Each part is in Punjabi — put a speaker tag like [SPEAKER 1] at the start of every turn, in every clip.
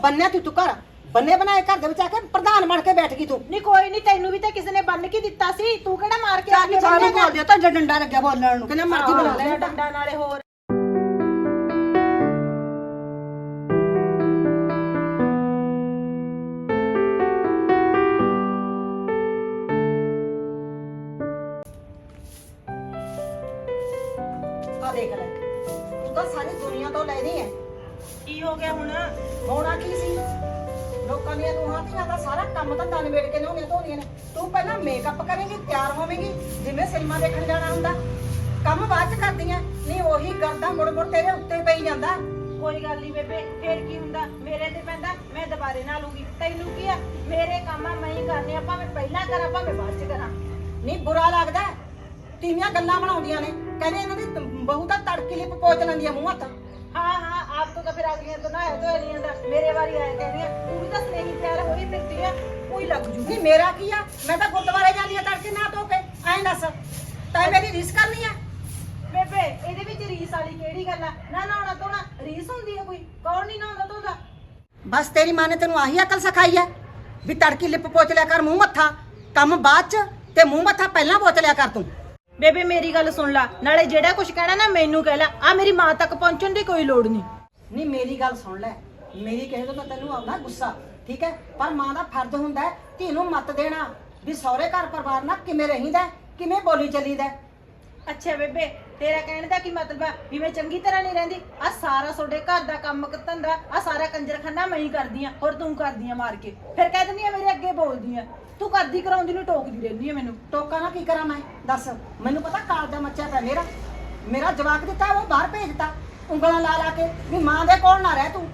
[SPEAKER 1] ਬੰਨਿਆ ਤੂੰ ਤੂੰ ਘਰ। ਬੰਨੇ ਬਣਾਏ ਘਰ ਦੇ ਵਿੱਚ ਆ ਕੇ ਪ੍ਰਧਾਨ ਬਣ ਕੇ ਬੈਠ ਗਈ ਤੂੰ।
[SPEAKER 2] ਨਹੀਂ ਕੋਈ ਨਹੀਂ ਤੈਨੂੰ ਵੀ ਤਾਂ ਕਿਸੇ ਨੇ ਬੰਨ ਕੇ ਦਿੱਤਾ ਸੀ। ਤੂੰ ਕਿਹੜਾ ਮਾਰ ਕੇ ਆ ਕੇ ਬੰਨੇਗਾ?
[SPEAKER 1] ਬੋਲ ਦਿਓ ਤਾਂ ਡੰਡਾ ਲੱਗਿਆ ਬੋਲਣ ਨੂੰ। ਕਹਿੰਦਾ ਮਰਜ਼ੀ ਬਣਾ ਲੈ।
[SPEAKER 2] ਡੰਡਾ ਨਾਲੇ ਹੋਰ
[SPEAKER 1] ਕਰੇਂਗੀ ਤਿਆਰ ਹੋਵੇਂਗੀ ਜਿਵੇਂ ਸਿਨੇਮਾ ਦੇਖਣ ਜਾਣਾ ਹੁੰਦਾ। ਕੰਮ ਬਾਅਦ ਚ ਕਰਦੀਆਂ ਨਹੀਂ ਉਹੀ ਕਰਦਾ ਮੁੜ ਮੁੜ ਤੇਰੇ ਉੱਤੇ ਪਈ ਜਾਂਦਾ।
[SPEAKER 2] ਕੋਈ ਗੱਲ ਨਹੀਂ ਬੇਬੇ ਫੇਰ ਕੀ ਹੁੰਦਾ? ਮੇਰੇ ਤੇ ਪੈਂਦਾ ਮੈਂ ਦੁਬਾਰੇ ਨਾ ਲੂੰਗੀ ਤੈਨੂੰ ਕੀ ਆ? ਮੇਰੇ ਕੰਮ ਆ ਮੈਂ ਹੀ ਕਰਨੇ ਆ ਭਾਵੇਂ ਪਹਿਲਾਂ ਕਰਾਂ ਭਾਵੇਂ ਬਾਅਦ ਚ ਕਰਾਂ।
[SPEAKER 1] ਨਹੀਂ ਬੁਰਾ ਲੱਗਦਾ। ਤੀਵੀਆਂ ਗੱਲਾਂ ਬਣਾਉਂਦੀਆਂ ਨੇ। ਕਹਿੰਦੇ ਇਹਨਾਂ ਦੀ ਤ- ਬਹੂ ਤਾਂ ਤੜਕੀ ਲਿਪ ਪੋਚ ਲੈਂਦੀ ਆ ਮੂੰਹ ਹੱਥ।
[SPEAKER 2] ਹਾਂ ਹਾਂ ਆਪ ਤੋਂ ਤਾਂ ਫਿਰ ਅਗਲੀਆਂ ਤੋਂ ਨਾ ਹੈ ਤੋਂ ਅਗਲੀਆਂ ਦਾ ਮੇਰੇ ਵਾਰੀ ਆਇਆ ਕਹਿੰਦੀਆਂ ਤੂੰ ਵੀ ਤਾਂ ਸਨੇਹੀ ਤਿਆਰ ਹੋਈ ਫਿਰਦੀ ਆ? ਕੋਈ ਲੱਗ ਜੂ।
[SPEAKER 1] ਨਹੀਂ ਮੇਰਾ ਕੀ ਆ? ਮੈਂ ਤਾਂ ਗੁਰਦੁਆਰੇ ਜਾਂਦੀ ਆ ਤੜਕੇ ਨਾ ਧੋ ਕੇ। ਐਂ ਦੱਸ। ਤਾਂ ਮੇਰੀ ਰੀਸ ਕਰਨੀ ਆ?
[SPEAKER 2] ਬੇਬੇ ਇਹਦੇ ਵਿੱਚ ਰੀਸ ਵਾਲੀ ਕਿਹੜੀ ਗੱਲ ਆ? ਨਾ ਨਹਾਉਣਾ ਧੋਣਾ ਰੀਸ ਹੁੰਦੀ ਆ ਕੋਈ? ਕੌਣ ਨਹੀਂ ਨਹਾਉਂਦਾ ਧੋਂਦਾ?
[SPEAKER 1] ਬਸ ਤੇਰੀ ਮਾਂ ਨੇ ਤੈਨੂੰ ਆਹੀ ਅਕਲ ਸਿਖਾਈ ਐ ਵੀ ਤੜਕੀ ਲਿਪ ਪੋਚ ਲਿਆ ਕਰ ਮੂੰਹ ਮੱਥਾ ਕੰਮ ਬਾਅਦ ਚ ਤੇ ਮੂੰਹ ਮੱਥਾ ਪਹਿਲਾਂ ਪੋਚ ਲਿਆ ਕਰ ਤੂੰ।
[SPEAKER 2] ਬੇਬੇ ਮੇਰੀ ਗੱਲ ਸੁਣ ਲੈ। ਨਾਲੇ ਜਿਹੜਾ ਕੁਝ ਕਹਿਣਾ ਨਾ ਮੈਨੂੰ ਕਹਿ ਲੈ। ਆ ਮੇਰੀ ਮਾਂ ਤੱਕ ਪਹੁੰਚਣ ਦੀ ਕੋਈ ਲੋੜ ਨਹੀਂ।
[SPEAKER 1] ਨਹੀਂ ਮੇਰੀ ਗੱਲ ਸੁਣ ਲੈ। ਮੇਰੀ ਕਹੇ ਤੋਂ ਤਾਂ ਤੈਨੂੰ ਆਉਂਦਾ ਗੁੱਸਾ। ਠੀਕ ਹੈ? ਪਰ ਮਾਂ ਦਾ ਫਰਜ਼ ਹੁੰਦਾ ਹੈ ਧੀ ਨੂੰ ਮੱਤ ਦੇਣਾ ਵੀ ਸਹੁਰੇ ਘਰ ਪਰਿਵਾਰ ਨਾਲ ਕਿਵੇਂ ਰਹੀਦਾ ਹੈ, ਕਿਵੇਂ ਬੋਲੀ ਚੱਲੀਦਾ ਹੈ।
[SPEAKER 2] ਅੱਛਾ ਬੇਬੇ ਤੇਰਾ ਕਹਿਣ ਦਾ ਕੀ ਮਤਲਬ ਆ? ਵੀ ਮੈਂ ਚੰਗੀ ਤਰ੍ਹਾਂ ਨਹੀਂ ਰਹਿੰਦੀ? ਆ ਸਾਰਾ ਤੁਹਾਡੇ ਘਰ ਦਾ ਕੰਮ ਧੰਦਾ ਆ ਸਾਰਾ ਕੰਜਰਖਾਨਾ ਮੈਂ ਹੀ ਕਰਦੀ ਆ ਹੋਰ ਤੂੰ ਕਰਦੀ ਆ ਮਾਰ ਕੇ। ਫਿਰ ਕਹਿ ਦਿੰਦੀ ਆ ਮੇਰੇ ਅੱਗੇ ਬੋਲਦੀ ਆ। ਤੂੰ ਕਰਦੀ ਕਰਾਉਂਦੀ ਨੂੰ ਟੋਕਦੀ ਰਹਿੰਦੀ ਆ ਮੈਨੂੰ।
[SPEAKER 1] ਟੋਕਾ ਨਾ ਕੀ ਕਰਾਂ ਮੈਂ? ਦੱਸ ਮੈਨੂੰ ਪਤਾ ਕਾਲ ਦਾ ਮੱਚਿਆ ਪਿਆ ਮੇਰਾ। ਮੇਰਾ ਜਵਾਕ ਦਿੱਤਾ ਉਹ ਬਾਹਰ ਭੇਜਤਾ ਉਂਗਲਾਂ ਲਾ ਲਾ ਕੇ ਵੀ ਮਾਂ ਦੇ ਕੋਲ ਨਾ ਰਹਿ ਤੂੰ।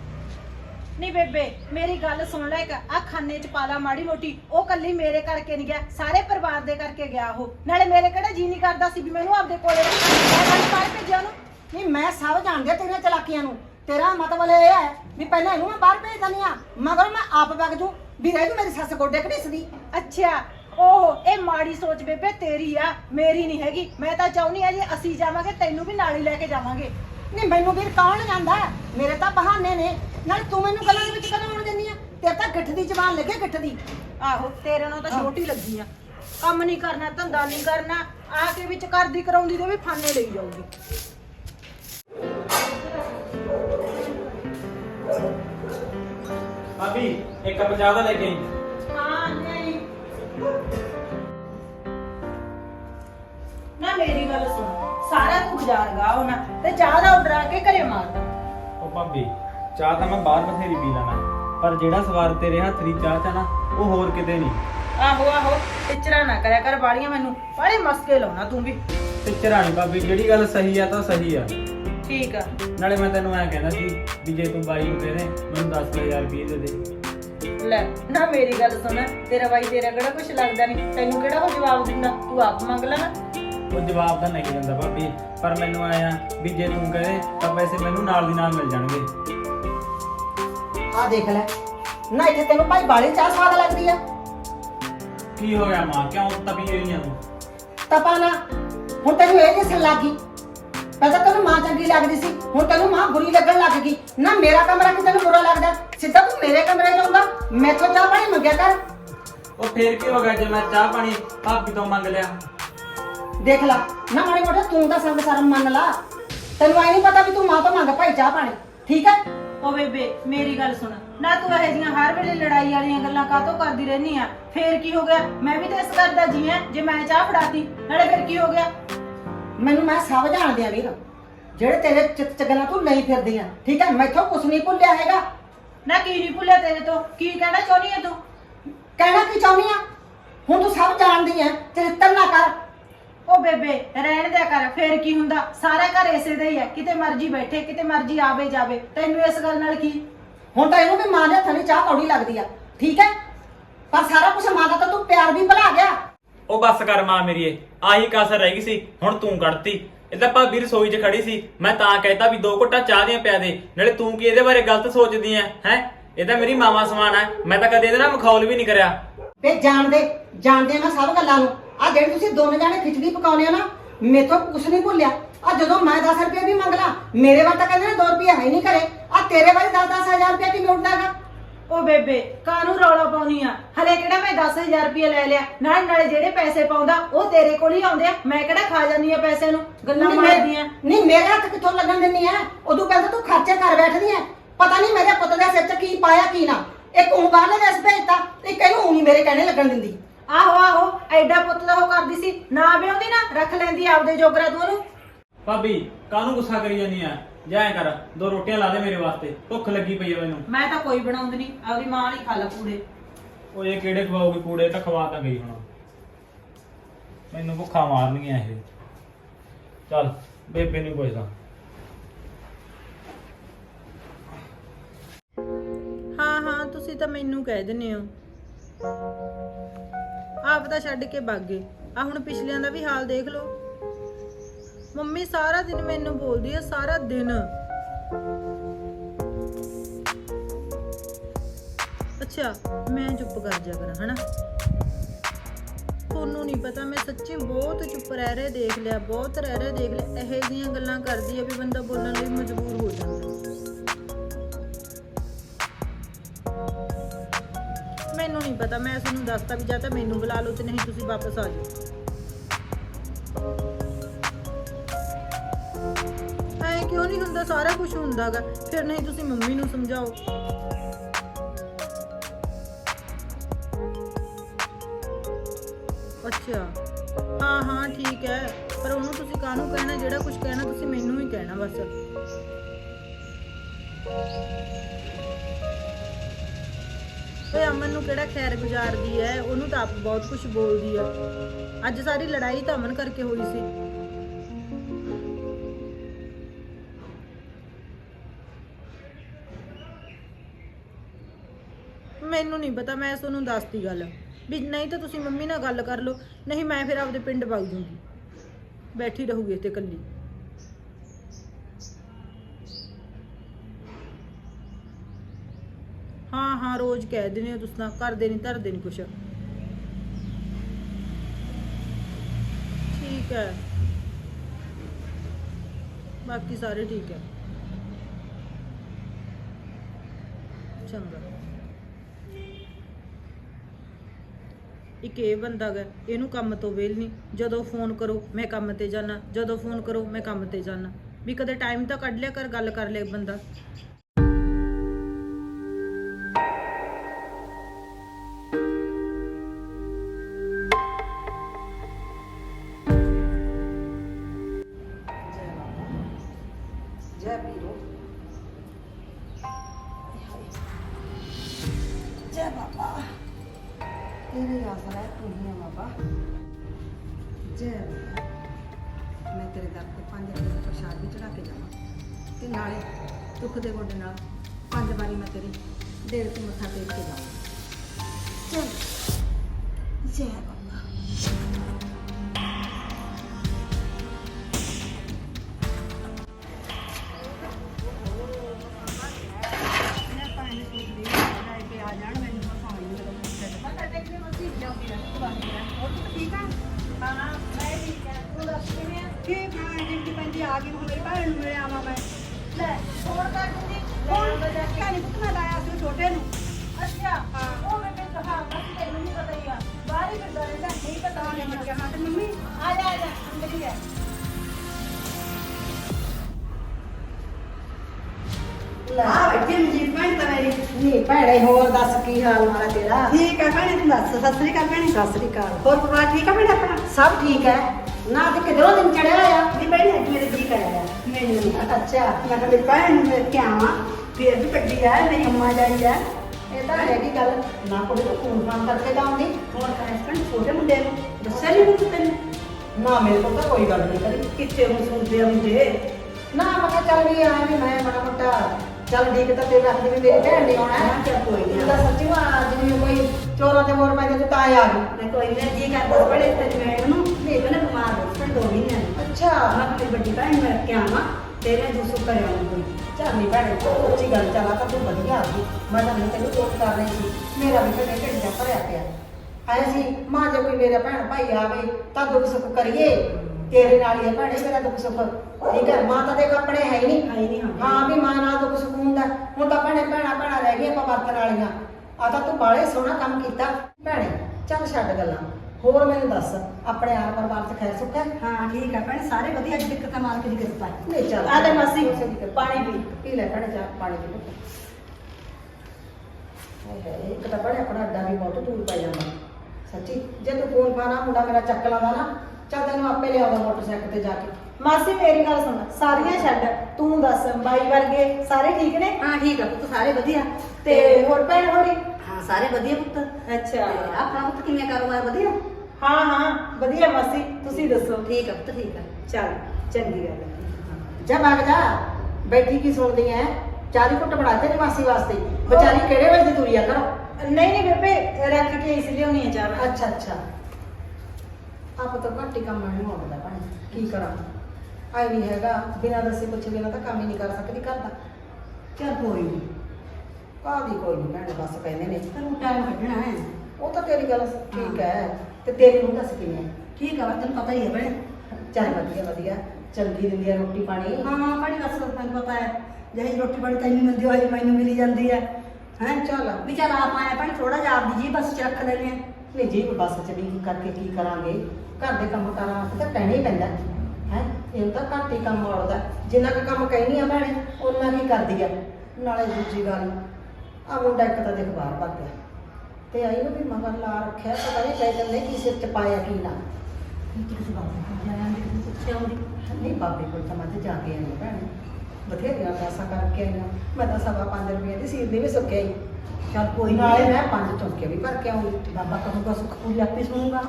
[SPEAKER 2] ਨਹੀਂ ਬੇਬੇ ਮੇਰੀ ਗੱਲ ਸੁਣ ਲੈ ਇੱਕ ਆ ਖਾਨੇ ਚ ਪਾਲਾ ਮਾੜੀ ਮੋਟੀ ਉਹ ਕੱਲੀ ਮੇਰੇ ਕਰਕੇ ਨਹੀਂ ਗਿਆ ਸਾਰੇ ਪਰਿਵਾਰ ਦੇ ਕਰਕੇ ਗਿਆ ਉਹ। ਨਾਲੇ ਮੇਰੇ ਕਿਹੜਾ ਜੀ ਨਹੀਂ ਕਰਦਾ ਸੀ ਵੀ ਮੈਨੂੰ ਆਪਦੇ ਕੋਲੇ ਮੈਂ ਕੱਲ ਬਾਹਰ ਭੇਜਿਆ ਉਹਨੂੰ।
[SPEAKER 1] ਨਹੀਂ ਮੈਂ ਸਭ ਜਾਣਦੀ ਹਾਂ ਤੇਰੀਆਂ ਚਲਾਕੀਆਂ ਨੂੰ। ਤੇਰਾ ਮਤਲਬ ਇਹ ਹੈ ਵੀ ਪਹਿਲਾਂ ਇਹਨੂੰ ਮੈਂ ਬਾਹਰ ਭੇਜ ਦਿੰਦੀ ਆ ਮਗਰ ਮੈਂ ਆਪ ਵਗ ਜੂ ਵੀ ਰਹਿ ਜੂ ਮੇਰੀ ਸੱਸ ਗੋਡੇ ਘੜੀਸਦੀ
[SPEAKER 2] ਅੱਛਾ ਓਹ ਇਹ ਮਾੜੀ ਸੋਚ ਬੇਬੇ ਤੇਰੀ ਆ ਮੇਰੀ ਨਹੀਂ ਹੈਗੀ। ਮੈਂ ਤਾਂ ਚਾਹੁੰਦੀ ਆ ਜੇ ਅਸੀਂ ਜਾਵਾਂਗੇ ਤੈਨੂੰ ਵੀ ਨਾਲ ਹੀ ਲੈ ਕੇ ਜਾਵਾਂਗੇ।
[SPEAKER 1] ਨਹੀਂ ਮੈਨੂੰ ਵੀਰ ਕੌਣ ਜਾਂਦਾ ਮੇਰੇ ਤਾਂ ਬਹਾਨੇ ਨੇ। ਨਾਲ ਤੂੰ ਮੈਨੂੰ ਗੱਲਾਂ ਦੇ ਵਿੱਚ ਕਦੋਂ ਆਉਣ ਦਿੰਦੀ ਆ? ਤੇਰੇ ਤਾਂ ਗਿੱਠ ਦੀ ਜ਼ਬਾਨ ਲੱਗੇ ਗਿੱਠ ਦੀ।
[SPEAKER 2] ਆਹੋ ਤੇਰੇ ਨਾਲ ਤਾਂ ਛੋਟੀ ਲੱਗੀ ਆ। ਕੰਮ ਨਹੀਂ ਕਰਨਾ ਧੰਦਾ ਨਹੀਂ ਕਰਨਾ ਆ ਕੇ ਵਿੱਚ ਕਰਦੀ ਕਰਾਉਂਦੀ ਦੇ ਵੀ ਫਾਨੇ ਲਈ ਜਾਊਗੀ।
[SPEAKER 3] ਭਾਬੀ ਇੱਕ ਕੱਪ ਚਾਹ ਦਾ ਲੈ ਕੇ ਆਈ।
[SPEAKER 2] ਹਾਂ ਨਹੀਂ। ਨਾ ਮੇਰੀ ਗੱਲ ਸੁਣ। ਸਾਰਾ ਤੂੰ ਬਾਜ਼ਾਰ ਗਾ ਹੋਣਾ ਤੇ ਚਾਹ ਦਾ ਆਰਡਰ ਆ ਕੇ ਘਰੇ ਮਾਰਦਾ
[SPEAKER 3] ਉਹ ਭਾਬੀ ਚਾਹ ਤਾਂ ਮੈਂ ਬਾਹਰ ਬਥੇਰੀ ਪੀ ਲੈਣਾ ਪਰ ਜਿਹੜਾ ਸਵਾਰ ਤੇਰੇ ਹੱਥ ਦੀ ਚਾਹ ਚ ਨਾ ਉਹ ਹੋਰ ਕਿਤੇ ਨਹੀਂ।
[SPEAKER 2] ਆਹੋ ਆਹੋ ਟਿਚਰਾ ਨਾ ਕਰਿਆ ਕਰ ਬਾਲੀਆਂ ਮੈਨੂੰ ਬੜੇ ਮਸਕੇ ਲਾਉਣਾ ਤੂੰ ਵੀ।
[SPEAKER 3] ਤੇ ਚਰਾਣੀ ਭਾਬੀ ਜਿਹੜੀ ਗੱਲ ਸਹੀ ਆ ਤਾਂ ਸਹੀ ਆ।
[SPEAKER 2] ਠੀਕ ਆ।
[SPEAKER 3] ਨਾਲੇ ਮੈਂ ਤੈਨੂੰ ਐਂ ਕਹਿੰਦਾ ਸੀ ਵੀ ਜੇ ਤੂੰ ਬਾਈ ਨੂੰ ਕਹਦੇ ਮੈਨੂੰ 10000 ਰੁਪਏ ਦੇ ਦੇ।
[SPEAKER 2] ਲੈ ਨਾ ਮੇਰੀ ਗੱਲ ਸੁਣ ਤੇਰਾ ਬਾਈ ਤੇਰਾ ਕਿਹੜਾ ਕੁਛ ਲੱਗਦਾ ਨਹੀਂ ਤੈਨੂੰ ਕਿਹੜਾ ਉਹ ਜਵਾਬ ਦਿੰਦਾ? ਤੂੰ ਆਪ ਮੰਗ ਲੈ ਨਾ
[SPEAKER 3] ਉਹ ਜਵਾਬ ਤਾਂ ਨਹੀਂ ਦਿੰਦਾ ਭਾਬੀ। ਪਰ ਮੈਨੂੰ ਆਇਆ ਵੀ ਜੇ ਤੂੰ ਕਹਦੇ ਤਾਂ ਪੈਸੇ ਮੈਨੂੰ ਨਾਲ ਦੀ ਨਾਲ ਮਿਲ ਜਾਣਗੇ।
[SPEAKER 1] ਆ ਦੇਖ ਲੈ। ਨਾ ਇੱਥੇ ਤੈਨੂੰ ਭਾਈ ਬਾਲੀ ਚਾਹ ਸਵਾਦ ਲੱਗਦੀ ਆ।
[SPEAKER 3] ਕੀ ਹੋ ਗਿਆ ਮਾਂ? ਕਿਉਂ ਤਪੀ ਰਹੀ ਆ ਤੂੰ?
[SPEAKER 1] ਤਪਾ ਨਾ। ਹੁਣ ਤੈਨੂੰ ਇਹ ਦਿਸਣ ਲੱਗ ਗਈ। ਪਹਿਲਾਂ ਤੈਨੂੰ ਮਾਂ ਚੰਗੀ ਲੱਗਦੀ ਸੀ ਹੁਣ ਤੈਨੂੰ ਮਾਂ ਬੁਰੀ ਲੱਗਣ ਲੱਗ ਗਈ। ਨਾ ਮੇਰਾ ਕਮਰਾ ਕਿ ਤੈਨੂੰ ਬੁਰਾ ਲੱਗਦਾ? ਸਿੱਧਾ ਤੂੰ ਮੇਰੇ ਕਮਰੇ 'ਚ ਆਉਂਦਾ ਮੈਥੋਂ ਚਾਹ ਪਾਣੀ ਮੰਗਿਆ ਕਰ।
[SPEAKER 3] ਉਹ ਫੇਰ ਕੀ ਹੋ ਗਿਆ ਜੇ ਮੈਂ ਚਾਹ ਪਾਣੀ ਭਾਬੀ ਤੋਂ ਮੰਗ ਲਿਆ?
[SPEAKER 1] ਦੇਖ ਲੈ। ਨਾ ਮਾੜੇ ਮੋਟੇ ਤੂੰ ਤਾਂ ਸੰਗ ਸ਼ਰਮ ਮੰਨ ਲਾ। ਤੈਨੂੰ ਐ ਨਹੀਂ ਪਤਾ ਵੀ ਤੂੰ ਮਾਂ ਤੋਂ ਮੰਗ ਭਾਈ ਚਾਹ ਪਾਣੀ। ਠੀਕ ਹੈ?
[SPEAKER 2] ਓ ਬੇਬੇ ਮੇਰੀ ਗੱਲ ਸੁਣ। ਨਾ ਤੂੰ ਇਹ ਜੀਆਂ ਹਰ ਵੇਲੇ ਲੜਾਈ ਵਾਲੀਆਂ ਗੱਲਾਂ ਕਾਹਤੋਂ ਕਰਦੀ ਰਹਿਨੀ ਆ? ਫੇਰ ਕੀ ਹੋ ਗਿਆ? ਮੈਂ ਵੀ ਤਾਂ ਇਸ ਘਰ ਦਾ ਜੀ ਆ ਜੇ ਮੈਂ ਚਾਹ ਫੜਾਤੀ ਨਾਲੇ ਫਿਰ ਕੀ ਹੋ ਗਿਆ?
[SPEAKER 1] ਮੈਨੂੰ ਮੈਂ ਸਭ ਜਾਣਦੀ ਆ ਵੀਰ। ਜਿਹੜੇ ਤੇਰੇ ਚਿੱਤ ਚ ਗੱਲਾਂ ਤੂੰ ਲਈ ਫਿਰਦੀ ਆ। ਠੀਕ ਹੈ? ਮੈਥੋਂ ਕੁਛ ਨਹੀਂ ਭੁੱਲਿਆ ਹੈਗਾ।
[SPEAKER 2] ਨਾ ਕੀ ਨਹੀਂ ਭੁੱਲਿਆ ਤੇਰੇ ਤੋਂ? ਕੀ ਕਹਿਣਾ ਚਾਹੁੰਦੀ ਆ ਤੂੰ?
[SPEAKER 1] ਕਹਿਣਾ ਕੀ ਚਾਹੁੰਦੀ ਆ? ਹੁਣ ਤੂੰ ਸਭ ਜਾਣਦੀ ਆ। ਚਰਿੱਤਰ ਨਾ ਕਰ।
[SPEAKER 2] ਓ ਬੇਬੇ ਰਹਿਣ ਦਿਆ ਕਰ ਫੇਰ ਕੀ ਹੁੰਦਾ? ਸਾਰਾ ਘਰ ਇਸੇ ਦਾ ਹੀ ਹੈ ਕਿਤੇ ਮਰਜ਼ੀ ਬੈਠੇ ਕਿਤੇ ਮਰਜ਼ੀ ਆਵੇ ਜਾਵੇ। ਤੈਨੂੰ ਇਸ ਗੱਲ ਨਾਲ ਕੀ?
[SPEAKER 1] ਹੁਣ ਤਾਂ ਇਹਨੂੰ ਵੀ ਮਾਂ ਦੇ ਹੱਥਾਂ ਦੀ ਚਾਹ ਕੌੜੀ ਲੱਗਦੀ ਆ। ਠੀਕ ਹੈ? ਪਰ ਸਾਰਾ ਕੁਝ ਮਾਂ ਦਾ ਤਾਂ ਤੂੰ ਪਿਆਰ ਵੀ ਭੁਲਾ ਗਿਆ।
[SPEAKER 3] ਉਹ ਬੱਸ ਕਰ ਮਾਂ ਮੇਰੀਏ ਆਹੀ ਕਸਰ ਰਹਿ ਗਈ ਸੀ ਹੁਣ ਤੂੰ ਕੱਢਤੀ। ਇਹ ਤਾਂ ਭਾਬੀ ਰਸੋਈ 'ਚ ਖੜੀ ਸੀ। ਮੈਂ ਤਾਂ ਕਹਿਤਾ ਵੀ ਦੋ ਘੁੱਟਾਂ ਚਾਹ ਦੀਆਂ ਪਿਆ ਦੇ। ਨਾਲੇ ਤੂੰ ਕੀ ਇਹਦੇ ਬਾਰੇ ਗਲਤ ਸੋਚਦੀ ਐ ਹੈ? ਇਹ ਤਾਂ ਮੇਰੀ ਮਾਵਾ ਸਮਾਨ ਐ। ਮੈਂ ਤਾਂ ਕਦੇ ਇਹਦੇ ਨਾਲ ਮਖੌਲ ਵੀ ਨਹੀਂ ਕਰਿਆ।
[SPEAKER 1] ਤੇ ਜਾਣਦੇ ਜਾਣਦੇ ਮੈਂ ਸਭ ਗੱਲਾਂ ਨੂੰ। ਆ ਜਿਹੜੇ ਤੁਸੀਂ ਦੋਨੇ ਜਾਣੇ ਖਿਚੜੀ ਪਕਾਉਣੇ ਹੋ ਨਾ ਮੇਥੋਂ ਕੁਛ ਨਹੀਂ ਭੁੱਲਿਆ। ਆ ਜਦੋਂ ਮੈਂ 10 ਰੁਪਏ ਵੀ ਮੰਗ ਲਾ ਮੇਰੇ ਵੱਲ ਤਾਂ ਕਹਿੰਦੇ ਨੇ 2 ਰੁਪਏ ਹੈ ਹੀ ਨਹੀਂ ਘਰੇ। ਆ ਤੇਰੇ ਵਾਲੀ 10 10000 ਰੁਪਏ ਕਿਵੇਂ ਉੱਡਦਾਗਾ
[SPEAKER 4] ਉਹ ਬੇਬੇ ਕਾਨੂੰ ਰੌਲਾ ਪਾਉਣੀ ਆ? ਹਲੇ ਕਿਹੜਾ ਮੈਂ 10000 ਰੁਪਏ ਲੈ ਲਿਆ? ਨਾਲ ਨਾਲੇ ਜਿਹੜੇ ਪੈਸੇ ਪਾਉਂਦਾ ਉਹ ਤੇਰੇ ਕੋਲ ਹੀ ਆਉਂਦੇ ਆ। ਮੈਂ ਕਿਹੜਾ ਖਾ ਜਾਂਦੀ ਆ ਪੈਸੇ ਨੂੰ? ਗੱਲਾਂ
[SPEAKER 1] ਨਹੀਂ ਮੈਂ-
[SPEAKER 4] ਮਾਰਦੀਆਂ।
[SPEAKER 1] ਨਹੀਂ ਮੇਰੇ ਹੱਥ ਕਿੱਥੋਂ ਲੱਗਣ ਦਿੰਨੀ ਐ ਉਦੋਂ ਪਹਿਲਾਂ ਤੂੰ ਖਰਚੇ ਕਰ ਬੈਠਦੀ ਐ ਪਤਾ ਨਹੀਂ ਮੇਰੇ ਪੁੱਤ ਦੇ ਸਿਰ 'ਚ ਕੀ ਪਾਇਆ ਕੀ ਨਾ। ਇੱਕ ਉਹ ਬਾਹਰਲੇ ਦੇਸ ਭੇਜਤਾ ਇੱਕ ਇਹਨੂੰ ਨੀ ਮੇਰੇ ਕਹਿਣੇ ਲੱਗਣ ਦਿੰਦੀ।
[SPEAKER 4] ਆਹੋ ਆਹੋ ਐਡਾ ਪੁੱਤ ਦਾ ਉਹ ਕਰਦੀ ਸੀ। ਨਾ ਵਿਆਉਂਦੀ ਨਾ ਰੱਖ ਲੈਂਦੀ ਆਪਦੇ ਜੋਗਰਾ ਤੂੰ ਉਹਨੂੰ
[SPEAKER 3] ਭਾਬੀ ਕਾਹਨੂੰ ਗੁੱਸਾ ਕਰੀ ਜਾਂਦੀ ਆ? ਜਾਇਆ ਕਰ ਦੋ ਰੋਟੀਆਂ ਲਾ ਦੇ ਮੇਰੇ ਵਾਸਤੇ। ਭੁੱਖ ਲੱਗੀ ਪਈ ਆ ਮੈਨੂੰ।
[SPEAKER 4] ਮੈਂ ਤਾਂ ਕੋਈ ਬਣਾਉਂਦੀ ਨਹੀਂ ਆਪਦੀ ਮਾਂ ਨਹੀਂ ਖਾ ਲਾ ਪੂੜੇ।
[SPEAKER 3] ਉਹ ਇਹ ਕਿਹੜੇ ਖਵਾਉਗੀ ਕੂੜੇ ਤਾਂ ਖਵਾ ਤਾਂ ਗਈ ਹੁਣ। ਮੈਨੂੰ ਭੁੱਖਾ ਮਾਰਨੀਆਂ ਇਹ। ਚੱਲ ਬੇਬੇ ਨੂੰ ਪੁੱਛਦਾ।
[SPEAKER 4] ਹਾਂ ਹਾਂ ਤੁਸੀਂ ਤਾਂ ਮੈਨੂੰ ਕਹਿ ਦਿੰਦੇ ਹੋ। ਆਪ ਤਾਂ ਛੱਡ ਕੇ ਭਾਗੇ ਆ ਹੁਣ ਪਿਛਲਿਆਂ ਦਾ ਵੀ ਹਾਲ ਦੇਖ ਲਓ। ਮੰਮੀ ਸਾਰਾ ਦਿਨ ਮੈਨੂੰ ਬੋਲਦੀ ਹੈ ਸਾਰਾ ਦਿਨ। ਅੱਛਾ, ਮੈਂ ਚੁੱਪ ਕਰ ਜਾ ਕਰਾਂ, ਹਨਾ? ਤੁਹਾਨੂੰ ਨਹੀਂ ਪਤਾ, ਮੈਂ ਸੱਚੀ ਬਹੁਤ ਚੁੱਪ ਰਹਿ ਰਹੇ, ਦੇਖ ਲਿਆ, ਬਹੁਤ ਰਹਿ ਰਹੇ, ਦੇਖ ਲਿਆ। ਇਹੋ ਜਿਹੀਆਂ ਗੱਲਾਂ ਕਰਦੀ ਆ ਵੀ ਬੰਦਾ ਬੋਲਣ ਲਈ ਮਜਬੂਰ ਹੋ ਜਾਂਦਾ। ਨਹੀਂ ਪਤਾ, ਮੈਂ ਤੁਹਾਨੂੰ ਦੱਸਤਾ ਵੀ ਜਾਂ ਤਾਂ ਮੈਨੂੰ ਬੁਲਾ ਲਓ ਤੇ ਨਹੀਂ ਤੁਸੀਂ ਵਾਪਸ ਆ ਜਾਓ। ਐ ਕਿਉਂ ਨਹੀਂ ਹੁੰਦਾ? ਸਾਰਾ ਕੁਝ ਹੁੰਦਾਗਾ। ਫਿਰ ਨਹੀਂ ਤੁਸੀਂ ਮੰਮੀ ਨੂੰ ਸਮਝਾਓ। ਅੱਛਾ। ਹਾਂ ਹਾਂ, ਠੀਕ ਹੈ। ਪਰ ਉਹਨੂੰ ਤੁਸੀਂ ਕਾਹਨੂੰ ਕਹਿਣਾ? ਜਿਹੜਾ ਕੁਝ ਕਹਿਣਾ, ਤੁਸੀਂ ਮੈਨੂੰ ਹੀ ਕਹਿਣਾ ਬਸ। ਓਏ ਅਮਨ ਨੂੰ ਕਿਹੜਾ ਖੈਰ ਗੁਜ਼ਾਰਦੀ ਐ ਉਹਨੂੰ ਤਾਂ ਆਪ ਬਹੁਤ ਕੁਝ ਬੋਲਦੀ ਆ। ਅੱਜ ਸਾਰੀ ਲੜਾਈ ਤਾਂ ਅਮਨ ਕਰਕੇ ਹੋਈ ਸੀ। ਮੈਨੂੰ ਨਹੀਂ ਪਤਾ, ਮੈਂ ਤੁਹਾਨੂੰ ਦੱਸਤੀ ਗੱਲ। ਵੀ ਨਹੀਂ ਤਾਂ ਤੁਸੀਂ ਮੰਮੀ ਨਾਲ ਗੱਲ ਕਰ ਲਓ, ਨਹੀਂ ਮੈਂ ਫਿਰ ਆਪਦੇ ਪਿੰਡ ਵਗ ਜੂੰਗੀ। ਬੈਠੀ ਰਹੂਗੀ ਇੱਥੇ ਇਕੱਲੀ। ਹਾਂ, ਰੋਜ਼ ਕਹਿ ਦਿੰਦੇ ਹੋ ਤੁਸੀਂ ਤਾਂ ਕਰਦੇ ਨਹੀਂ ਧਰਦੇ ਨਹੀਂ ਕੁਛ। ਠੀਕ ਹੈ। ਬਾਕੀ ਸਾਰੇ ਠੀਕ ਹੈ। ਚੰਗਾ। ਇੱਕ ਇਹ ਬੰਦਾ ਗਾ, ਇਹਨੂੰ ਕੰਮ ਤੋਂ ਵੇਲ ਨਹੀਂ ਜਦੋਂ ਫੋਨ ਕਰੋ, ਮੈਂ ਕੰਮ ਤੇ ਜਾਣਾ ਜਦੋਂ ਫੋਨ ਕਰੋ, ਮੈਂ ਕੰਮ ਤੇ ਜਾਣਾ ਵੀ ਕਦੇ ਟਾਈਮ ਤਾਂ ਕੱਢ ਲਿਆ ਕਰ, ਗੱਲ ਕਰ ਲੈ ਬੰਦਾ।
[SPEAKER 5] ਭੈਣੇ
[SPEAKER 4] ਹੋਰ
[SPEAKER 1] ਦੱਸ ਕੀ ਹਾਲ ਮਾਰਾ ਤੇਰਾ?
[SPEAKER 5] ਠੀਕ ਹੈ ਭੈਣੇ ਤੂੰ ਦੱਸ ਸਤਿ ਸ੍ਰੀ ਅਕਾਲ ਭੈਣੇ।
[SPEAKER 1] ਸਤਿ ਸ੍ਰੀ ਅਕਾਲ।
[SPEAKER 5] ਹੋਰ ਪਰਿਵਾਰ ਠੀਕ ਹੈ ਭੈਣੇ ਆਪਣਾ?
[SPEAKER 1] ਸਭ ਠੀਕ ਹੈ ਨਾ ਤੇ ਕਿਧਰੋਂ ਦਿਨ ਚੜਿਆ ਆ।
[SPEAKER 5] ਨਹੀਂ ਭੈਣੇ ਅੱਜ ਮੇਰੇ ਜੀ ਕਰਿਆ। ਮੈਨੂੰ
[SPEAKER 1] ਅੱਛਾ।
[SPEAKER 5] ਮੈਂ ਕਿਹਾ ਮੇਰੀ ਭੈਣ ਨੂੰ ਮਿਲ ਕੇ ਆਵਾਂ ਫੇਰ ਵੀ ਵੱਡੀ ਹੈ ਮੇਰੀ ਅੰਮਾ ਜਾਈ ਹੈ
[SPEAKER 1] ਇਹ ਤਾਂ ਹੈਗੀ ਗੱਲ। ਨਾ ਕੋਈ ਤਾਂ ਫੋਨ ਫਾਨ ਕਰਕੇ ਜਾਉਂਦੀ।
[SPEAKER 5] ਹੁਣ ਕਰੇ ਭੈਣ ਛੋਟੇ ਮੁੰਡੇ ਨੂੰ। ਦੱਸਿਆ ਨਹੀਂ ਮੈਨੂੰ ਤੈਨੂੰ?
[SPEAKER 1] ਨਾ ਮੇਰੇ ਕੋਲ ਤਾਂ ਕੋਈ ਗੱਲ ਨਹੀਂ ਕਰੀ।
[SPEAKER 5] ਕਿੱਥੇ ਹੁਣ ਸੁਣਦੇ ਆ ਮੁੰਡੇ?
[SPEAKER 1] ਨਾ ਮੈਂ ਕਿਹਾ ਚੱਲ ਵੀ ਆ ਵੀ ਮੈਂ ਮਾੜਾ ਮੋਟਾ ਚੱਲ ਠੀਕ ਤਾਂ ਤੇ ਰੱਖਦੀ ਵੀ ਮੇਰੀ ਭੈਣ ਨੇ ਆਉਣਾ।
[SPEAKER 5] ਹਾਂ, ਚੱਲ ਕੋਈ ਨੀ।
[SPEAKER 1] ਤੂੰ ਤਾਂ ਸੱਚੀ ਵਾ ਜਿਵੇਂ ਕੋਈ ਚੋਰਾਂ ਤੇ ਮੋਰ ਪੈ ਤੇ ਤਾਂ ਆ ਗਈ।
[SPEAKER 5] ਮੈਂ ਕੋਈ ਨਾ ਜੀ ਕਰਦਾ ਬੜੇ ਤੇ ਮੈਂ ਉਹਨੂੰ ਨਹੀਂ ਬਣਾ ਬਿਮਾਰ ਹੋ ਫਿਰ ਦੋ ਮਹੀਨੇ
[SPEAKER 1] ਅੱਛਾ।
[SPEAKER 5] ਮੈਂ ਮੇਰੀ ਵੱਡੀ ਭੈਣ ਨੂੰ ਮਿਲ ਕੇ ਆਵਾਂ ਤੇਰੇ ਦੁੱਖ ਕਰਿਆ ਕੋਈ
[SPEAKER 1] ਚੱਲ ਨਹੀਂ ਭੈਣੇ ਸੱਚੀ ਗੱਲ ਚੱਲਾ ਤਾਂ ਤੂੰ ਵਧੀਆ ਆ ਗਈ। ਮੈਂ ਤਾਂ ਨਹੀਂ ਤੈਨੂੰ ਚੋਟ ਕਰ ਰਹੀ ਸੀ। ਮੇਰਾ ਵੀ ਕਦੇ ਢਿੱਡ ਭਰਿਆ ਪਿਆ। ਆਇਆ ਸੀ ਮਾਂ ਜੇ ਕੋਈ ਮੇਰਾ ਭੈਣ ਭਾਈ ਆਵੇ ਤਾਂ ਦੁੱਖ ਸੁੱਖ ਕਰੀਏ। ਤੇਰੇ ਨਾਲ ਹੀ ਭੈਣੇ ਮੇਰਾ ਦੁੱਖ ਸੁੱਖ ਠੀਕ ਹੈ ਮਾਂ ਤਾਂ ਦੇਖ ਆਪਣੇ ਹੈ ਹੀ
[SPEAKER 5] ਹੈ ਹੀ
[SPEAKER 1] ਨਹੀਂ
[SPEAKER 5] ਨਹੀਂ, ਹਾਂ।
[SPEAKER 1] ਹਾਂ ਵੀ ਮਾਂ ਨਾਲ ਦੁੱਖ ਸੁੱਖ ਹੁੰਦਾ ਹੁਣ ਤਾਂ ਭੈਣੇ ਭੈਣਾ ਭੈਣਾ ਰਹਿ ਗਈਆਂ ਆਪਾਂ ਵਰਤਣ ਵਾਲੀਆਂ। ਆ ਤਾਂ ਤੂੰ ਬਾਲੇ ਸੋਹਣਾ ਕੰਮ ਕੀਤਾ। ਭੈਣੇ ਚੱਲ ਛੱਡ ਗੱਲਾਂ। ਹੋਰ ਮੈਨੂੰ ਦੱਸ ਆਪਣੇ ਆਰ ਪਰਿਵਾਰ ਚ ਖੈਰ ਸੁੱਖ ਹੈ?
[SPEAKER 5] ਹਾਂ ਠੀਕ ਹੈ ਭੈਣੇ ਸਾਰੇ ਵਧੀਆ ਅੱਜ ਤੱਕ ਕਮਾਲ ਦੀ ਕਿਰਪਾ ਹੈ।
[SPEAKER 1] ਨਹੀਂ ਚੱਲ।
[SPEAKER 4] ਆ ਲੈ ਮਾਸੀ। ਪਾਣੀ ਪੀ।
[SPEAKER 1] ਪੀ ਲੈ ਭੈਣੇ ਚਾਹ ਪਾਣੀ ਪੀ। ਲੈ ਹਾਏ, ਇੱਕ ਤਾਂ ਭੈਣੇ ਆਪਣਾ ਅੱਡਾ ਵੀ ਬਹੁਤ ਦੂਰ ਪੈ ਜਾਂਦਾ। ਸੱਚੀ ਜੇ ਤੂੰ ਫੋਨ ਫਾਨਾ ਮੁੰਡਾ ਮੇਰਾ ਚੱਕ ਲਾਂਦਾ ਨਾ ਚੱਲ ਤੈਨੂੰ ਆਪੇ ਲਿਆਉਂਦਾ ਮੋਟਰਸਾਈਕਲ ਤੇ ਜਾ ਕੇ।
[SPEAKER 4] ਮਾਸੀ ਮੇਰੀ ਗੱਲ ਸੁਣ ਸਾਰੀਆਂ ਛੱਡ ਤੂੰ ਦੱਸ ਬਾਈ ਵਰਗੇ ਸਾਰੇ ਠੀਕ ਨੇ?
[SPEAKER 5] ਹਾਂ ਠੀਕ ਹੈ ਪੁੱਤ ਸਾਰੇ ਵਧੀਆ।
[SPEAKER 4] ਤੇ ਹੋਰ ਭੈਣ ਹੋਰੀ?
[SPEAKER 5] ਹਾਂ ਸਾਰੇ ਵਧੀਆ ਪੁੱਤ।
[SPEAKER 4] ਅੱਛਾ।
[SPEAKER 5] ਤੇ ਆਪਣਾ ਪੁੱਤ ਕਿਵੇਂ ਕਾਰੋਬਾਰ ਵਧੀਆ?
[SPEAKER 4] ਹਾਂ ਹਾਂ ਵਧੀਆ ਮਾਸੀ ਤੁਸੀਂ ਦੱਸੋ?
[SPEAKER 5] ਠੀਕ ਹੈ ਪੁੱਤ ਠੀਕ ਹੈ
[SPEAKER 4] ਚੱਲ ਚੰਗੀ ਗੱਲ ਹੈ।
[SPEAKER 1] ਜਾ ਭਾਗ ਜਾ। ਬੈਠੀ ਕੀ ਸੁਣਦੀ ਐ? ਚਾਰੀ ਕੁੱਟ ਬਣਾਤੇ ਨੇ ਮਾਸੀ ਵਾਸਤੇ। ਵਿਚਾਰੀ ਕਿਹੜੇ ਵੇਲੇ ਦੀ ਤੁਰੀ ਆ ਕਰੋ।
[SPEAKER 4] ਨਹੀਂ ਨਹੀਂ ਬੇਬੇ ਰੱਖ ਕੇ ਇਸ ਲਿਆਉਣੀ ਹੈ ਚਾਹ।
[SPEAKER 1] ਅੱਛਾ ਅੱਛਾ। ਆਪ ਤਾਂ ਘੱਟ ਹੀ ਕੰਮ ਨਹੀਂ ਆਉਂਦਾ ਭੈਣੇ ਕੀ ਕਰਾਂ? ਆਈ ਨਹੀਂ ਹੈਗਾ ਬਿਨਾਂ ਦੱਸੇ ਪੁੱਛੇ ਬਿਨਾਂ ਤਾਂ ਕੰਮ ਹੀ ਨਹੀਂ ਕਰ ਸਕਦੀ ਘਰ ਦਾ।
[SPEAKER 5] ਚੱਲ ਕੋਈ ਨਹੀਂ
[SPEAKER 1] ਕਾਹਦੀ ਕੋਈ ਨਹੀਂ ਭੈਣੇ ਬਸ ਕਹਿੰਦੇ ਨੇ।
[SPEAKER 5] ਤੈਨੂੰ ਟਾਈਮ ਕੱਢਣਾ ਹੈ।
[SPEAKER 1] ਉਹ ਤਾਂ ਤੇਰੀ ਗੱਲ ਠੀਕ ਹੈ ਤੇ ਤੇਰੀ ਨੂੰ ਦੱਸ ਕਿਵੇਂ ਹੈ?
[SPEAKER 5] ਠੀਕ ਹੈ ਤੈਨੂੰ ਪਤਾ ਹੀ ਹੈ ਭੈਣੇ।
[SPEAKER 1] ਚੱਲ ਵਧੀਆ ਵਧੀਆ। ਚੰਗੀ ਦਿੰਦੀ ਆ ਰੋਟੀ ਪਾਣੀ।
[SPEAKER 5] ਹਾਂ ਬੜੀ ਬਸ ਤੈਨੂੰ ਪਤਾ ਹੈ। ਜਿਹੀ ਰੋਟੀ ਬੜੀ ਤੈਨੂੰ ਮਿਲਦੀ ਹੋਈ ਮੈਨੂੰ ਮਿਲੀ ਜਾਂਦੀ ਹੈ। ਹੈ?
[SPEAKER 1] ਚੱਲ।
[SPEAKER 5] ਵੀ ਚੱਲ ਆਪ ਆਇਆ ਭੈਣੇ ਥੋੜਾ ਜਿਹਾ ਆਪਦੀ ਜੀ ਬਸ ਚ ਰੱਖ ਲੈਣੇ ਆ
[SPEAKER 1] ਨਹੀਂ ਜੀ ਬੱਸ ਚ ਵੀ ਕਰਕੇ ਕੀ ਕਰਾਂਗੇ? ਘਰ ਦੇ ਕੰਮ ਕਰਾਂ ਤਾਂ ਕਹਿਣਾ ਹੀ ਪੈਂਦਾ। ਹੈ? ਇਹ ਤਾਂ ਘੱਟ ਹੀ ਕੰਮ ਆਉਦਾ ਜਿੰਨਾ ਕੁ ਕੰਮ ਕਹਿਨੀ ਆ ਭੈਣੇ ਉਹਨਾਂ ਕੀ ਕਰਦੀ ਆ। ਨਾਲੇ ਦੂਜੀ ਗੱਲ ਆ ਮੁੰਡਾ ਇੱਕ ਤਾਂ ਦੇਖ ਬਾਹਰ ਭੱਜ ਗਿਆ। ਤੇ ਆਈ ਨੂੰ ਵੀ ਮਗਰ ਲਾ ਰੱਖਿਆ ਪਤਾ ਨਹੀਂ ਪੈ ਜਾਂਦੇ ਕੀ ਸਿਰ ਚ ਪਾਇਆ ਕੀ ਨਾ। ਨਹੀਂ ਬਾਬੇ ਕੋਲ ਤਾਂ ਮੈਂ ਤੇ ਜਾ ਕੇ ਆਈ ਹਾਂ ਭੈਣੇ। ਬਥੇਰੀਆਂ ਪੈਸਾ ਕਰਕੇ ਆਈ ਹਾਂ ਮੈਂ ਤਾਂ ਸਵਾ ਪੰਜ ਰੁਪਏ ਦੀ ਸੀਰ ਦੀ ਵੀ ਸੁੱਕੇ ਆਈ।
[SPEAKER 5] ਚੱਲ ਕੋਈ
[SPEAKER 1] ਨਾਲੇ ਮੈਂ ਪੰਜ ਚੌਂਕੇ ਵੀ ਭਰ ਕੇ ਆਉਂਗੀ
[SPEAKER 5] ਬਾਬਾ ਕਹੂਗਾ ਸੁੱਖ ਪੂਰੀ ਆਪੇ ਸੁਣੂਗਾ।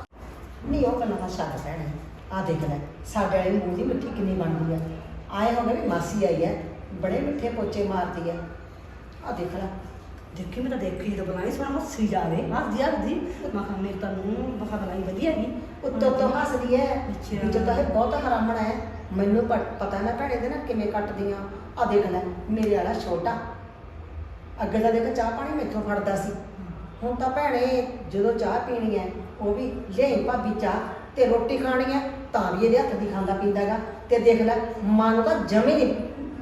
[SPEAKER 1] ਨਹੀਂ ਉਹ ਗੱਲਾਂ ਦਾ ਛੱਡ ਪੈਣਾ ਆ ਦੇਖ ਲੈ ਸਾਡੇ ਵਾਲੇ ਮੂੰਹ ਦੀ ਮਿੱਠੀ ਕਿੰਨੀ ਬਣਦੀ ਆ। ਆਏ ਹੋ ਗਏ ਵੀ ਮਾਸੀ ਆਈ ਹੈ ਬੜੇ ਮਿੱਠੇ ਪੋਚੇ ਮਾਰਦੀ ਆ। ਆ ਦੇਖ ਲੈ
[SPEAKER 5] ਦੇਖੀ ਮੈਂ ਤਾਂ ਦੇਖੀ ਜਦੋਂ ਬਣਾਈ ਸੋਣਾ ਹੱਸੀ ਜਾਵੇ ਹੱਸਦੀ ਹੱਸਦੀ। ਮੈਂ ਕਿਹਾ ਮੇਰੇ ਤਾਂ ਨੂੰ ਬਖਾ ਬਣਾਈ ਵਧੀਆ ਨਹੀਂ
[SPEAKER 1] ਉੱਤੋਂ ਤੋਂ ਹੱਸਦੀ ਹੈ। ਵਿੱਚੋਂ ਤਾਂ ਇਹ ਬਹੁਤ ਹਰਾਮਣਾ ਹੈ ਮੈਨੂੰ ਪਤਾ ਨਾ ਭੈਣੇ ਦੇ ਨਾ ਕਿਵੇਂ ਕੱਟਦੀਆਂ। ਆ ਦੇਖ ਲੈ ਮੇਰੇ ਵਾਲਾ ਛੋਟਾ। ਅੱਗੇ ਤਾਂ ਦੇਖ ਚਾਹ ਪਾਣੀ ਮੈਥੋਂ ਫੜਦਾ ਸੀ। ਹੁਣ ਤਾਂ ਭੈਣੇ ਜਦੋਂ ਚਾਹ ਪੀਣੀ ਹੈ ਉਹ ਵੀ ਲੈ ਭਾਬੀ ਚਾਹ ਤੇ ਰੋਟੀ ਖਾਣੀ ਹੈ ਤਾਂ ਵੀ ਇਹਦੇ ਹੱਥ ਦੀ ਖਾਂਦਾ ਪੀਂਦਾਗਾ ਤੇ ਦੇਖ ਲੈ ਮਾਂ ਨੂੰ ਤਾਂ ਜਮੇ ਨਹੀਂ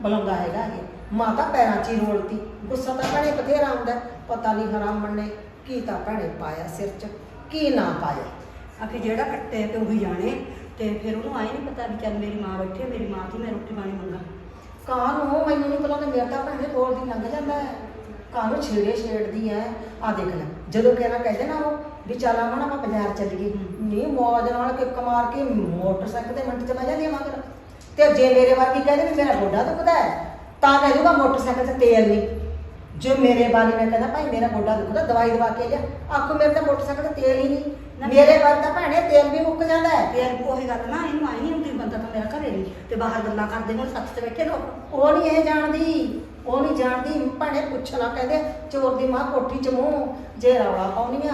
[SPEAKER 1] ਬੁਲਾਉਂਦਾ ਹੈਗਾ ਇਹ। ਮਾਂ ਤਾਂ ਪੈਰਾਂ 'ਚ ਹੀ ਰੋਲਤੀ ਗੁੱਸਾ ਤਾਂ ਭੈਣੇ ਬਥੇਰਾ ਆਉਂਦਾ। ਪਤਾ ਨਹੀਂ ਹਰਾਮਣ ਨੇ ਕੀ ਤਾਂ ਭੈਣੇ ਪਾਇਆ ਸਿਰ 'ਚ ਕੀ ਨਾ ਪਾਇਆ।
[SPEAKER 5] ਆਖੇ ਜਿਹੜਾ ਕੱਟੇ ਤੇ ਉਹੀ ਜਾਣੇ ਤੇ ਫਿਰ ਉਹਨੂੰ ਆਈ ਨਹੀਂ ਪਤਾ ਵੀ ਚੱਲ ਮੇਰੀ ਮਾਂ ਬੈਠੀ ਹੈ, ਮੇਰੀ ਮਾਂ ਦੀ ਮੈਂ ਰੋਟੀ ਪਾਣੀ ਮੰਗਾ।
[SPEAKER 1] ਕਾਂ ਨੂੰ ਮੈਨੂੰ ਨਹੀਂ ਪਤਾ ਮੇਰਾ ਤਾਂ ਭੈਣੇ ਬੋਲ ਦੀ ਲੰਘ ਜਾਂਦਾ ਹੈ ਨੂੰ ਛੇੜੇ ਛੇੜਦੀ ਹੈ ਆ ਦੇਖ ਲੈ ਜਦੋਂ ਕਹਿਣਾ ਕਹਿੰਦੇ ਨਾ ਉਹ ਵੀ ਚੱਲ ਆਵਾਂ ਆਪਾਂ ਬਾਜ਼ਾਰ ਚੱਲੀਏ ਨਹੀਂ ਮੌਜ ਨਾਲ ਕਿੱਕ ਮਾਰ ਕੇ ਮੋਟਰਸਾਈਕਲ ਤੇ ਮਿੰਟ ਚ ਬਹਿ ਜਾਂਦੀ ਆ ਮਗਰ। ਤੇ ਜੇ ਮੇਰੇ ਵਰਗੀ ਕਹਿੰਦੇ ਵੀ ਮੇਰਾ ਗੋਡਾ ਦੁਖਦਾ ਹੈ ਤਾਂ ਕਹਿ ਦੂਗਾ ਮੋਟਰਸਾਈਕਲ ਤੇ ਤੇਲ ਨਹੀਂ। ਜੋ ਮੇਰੇ ਬਾਰੇ ਮੈਂ ਕਹਿੰਦਾ ਭਾਈ ਮੇਰਾ ਗੋਡਾ ਦੁਖਦਾ ਦਵਾਈ ਦਵਾ ਕੇ ਲਿਆ। ਆਖੋ ਮੇਰੇ ਤਾਂ ਮੋਟਰਸਾਈਕਲ ਤੇ ਤੇਲ ਹੀ ਨਹੀਂ। ਮੇਰੇ ਵਾਰ ਤਾਂ ਭੈਣੇ ਤੇਲ ਵੀ ਮੁੱਕ ਜਾਂਦਾ ਹੈ
[SPEAKER 5] ਯਾਰ ਉਹੀ ਗੱਲ ਨਾ ਇਹਨੂੰ ਆਈ ਨਹੀਂ ਹੁੰਦੀ ਬੰਦਾ ਤਾਂ ਮੇਰਾ ਘਰੇ ਨਹੀਂ ਤੇ ਬਾਹਰ ਗੱਲਾਂ ਕਰਦੇ ਹੁਣ ਸੱਤ ਤੇ ਬੈਠੇ ਲੋਕ
[SPEAKER 1] ਉਹ ਨਹੀਂ ਇਹ ਜਾਣਦੀ। ਉਹ ਨਹੀਂ ਜਾਣਦੀ ਭੈਣੇ ਪੁੱਛਣਾ ਕਹਿੰਦੇ ਚੋਰ ਦੀ ਮਾਂ ਕੋਠੀ ਚ ਮੂੰਹ ਜੇ ਰੌਲਾ ਪਾਉਣੀਆਂ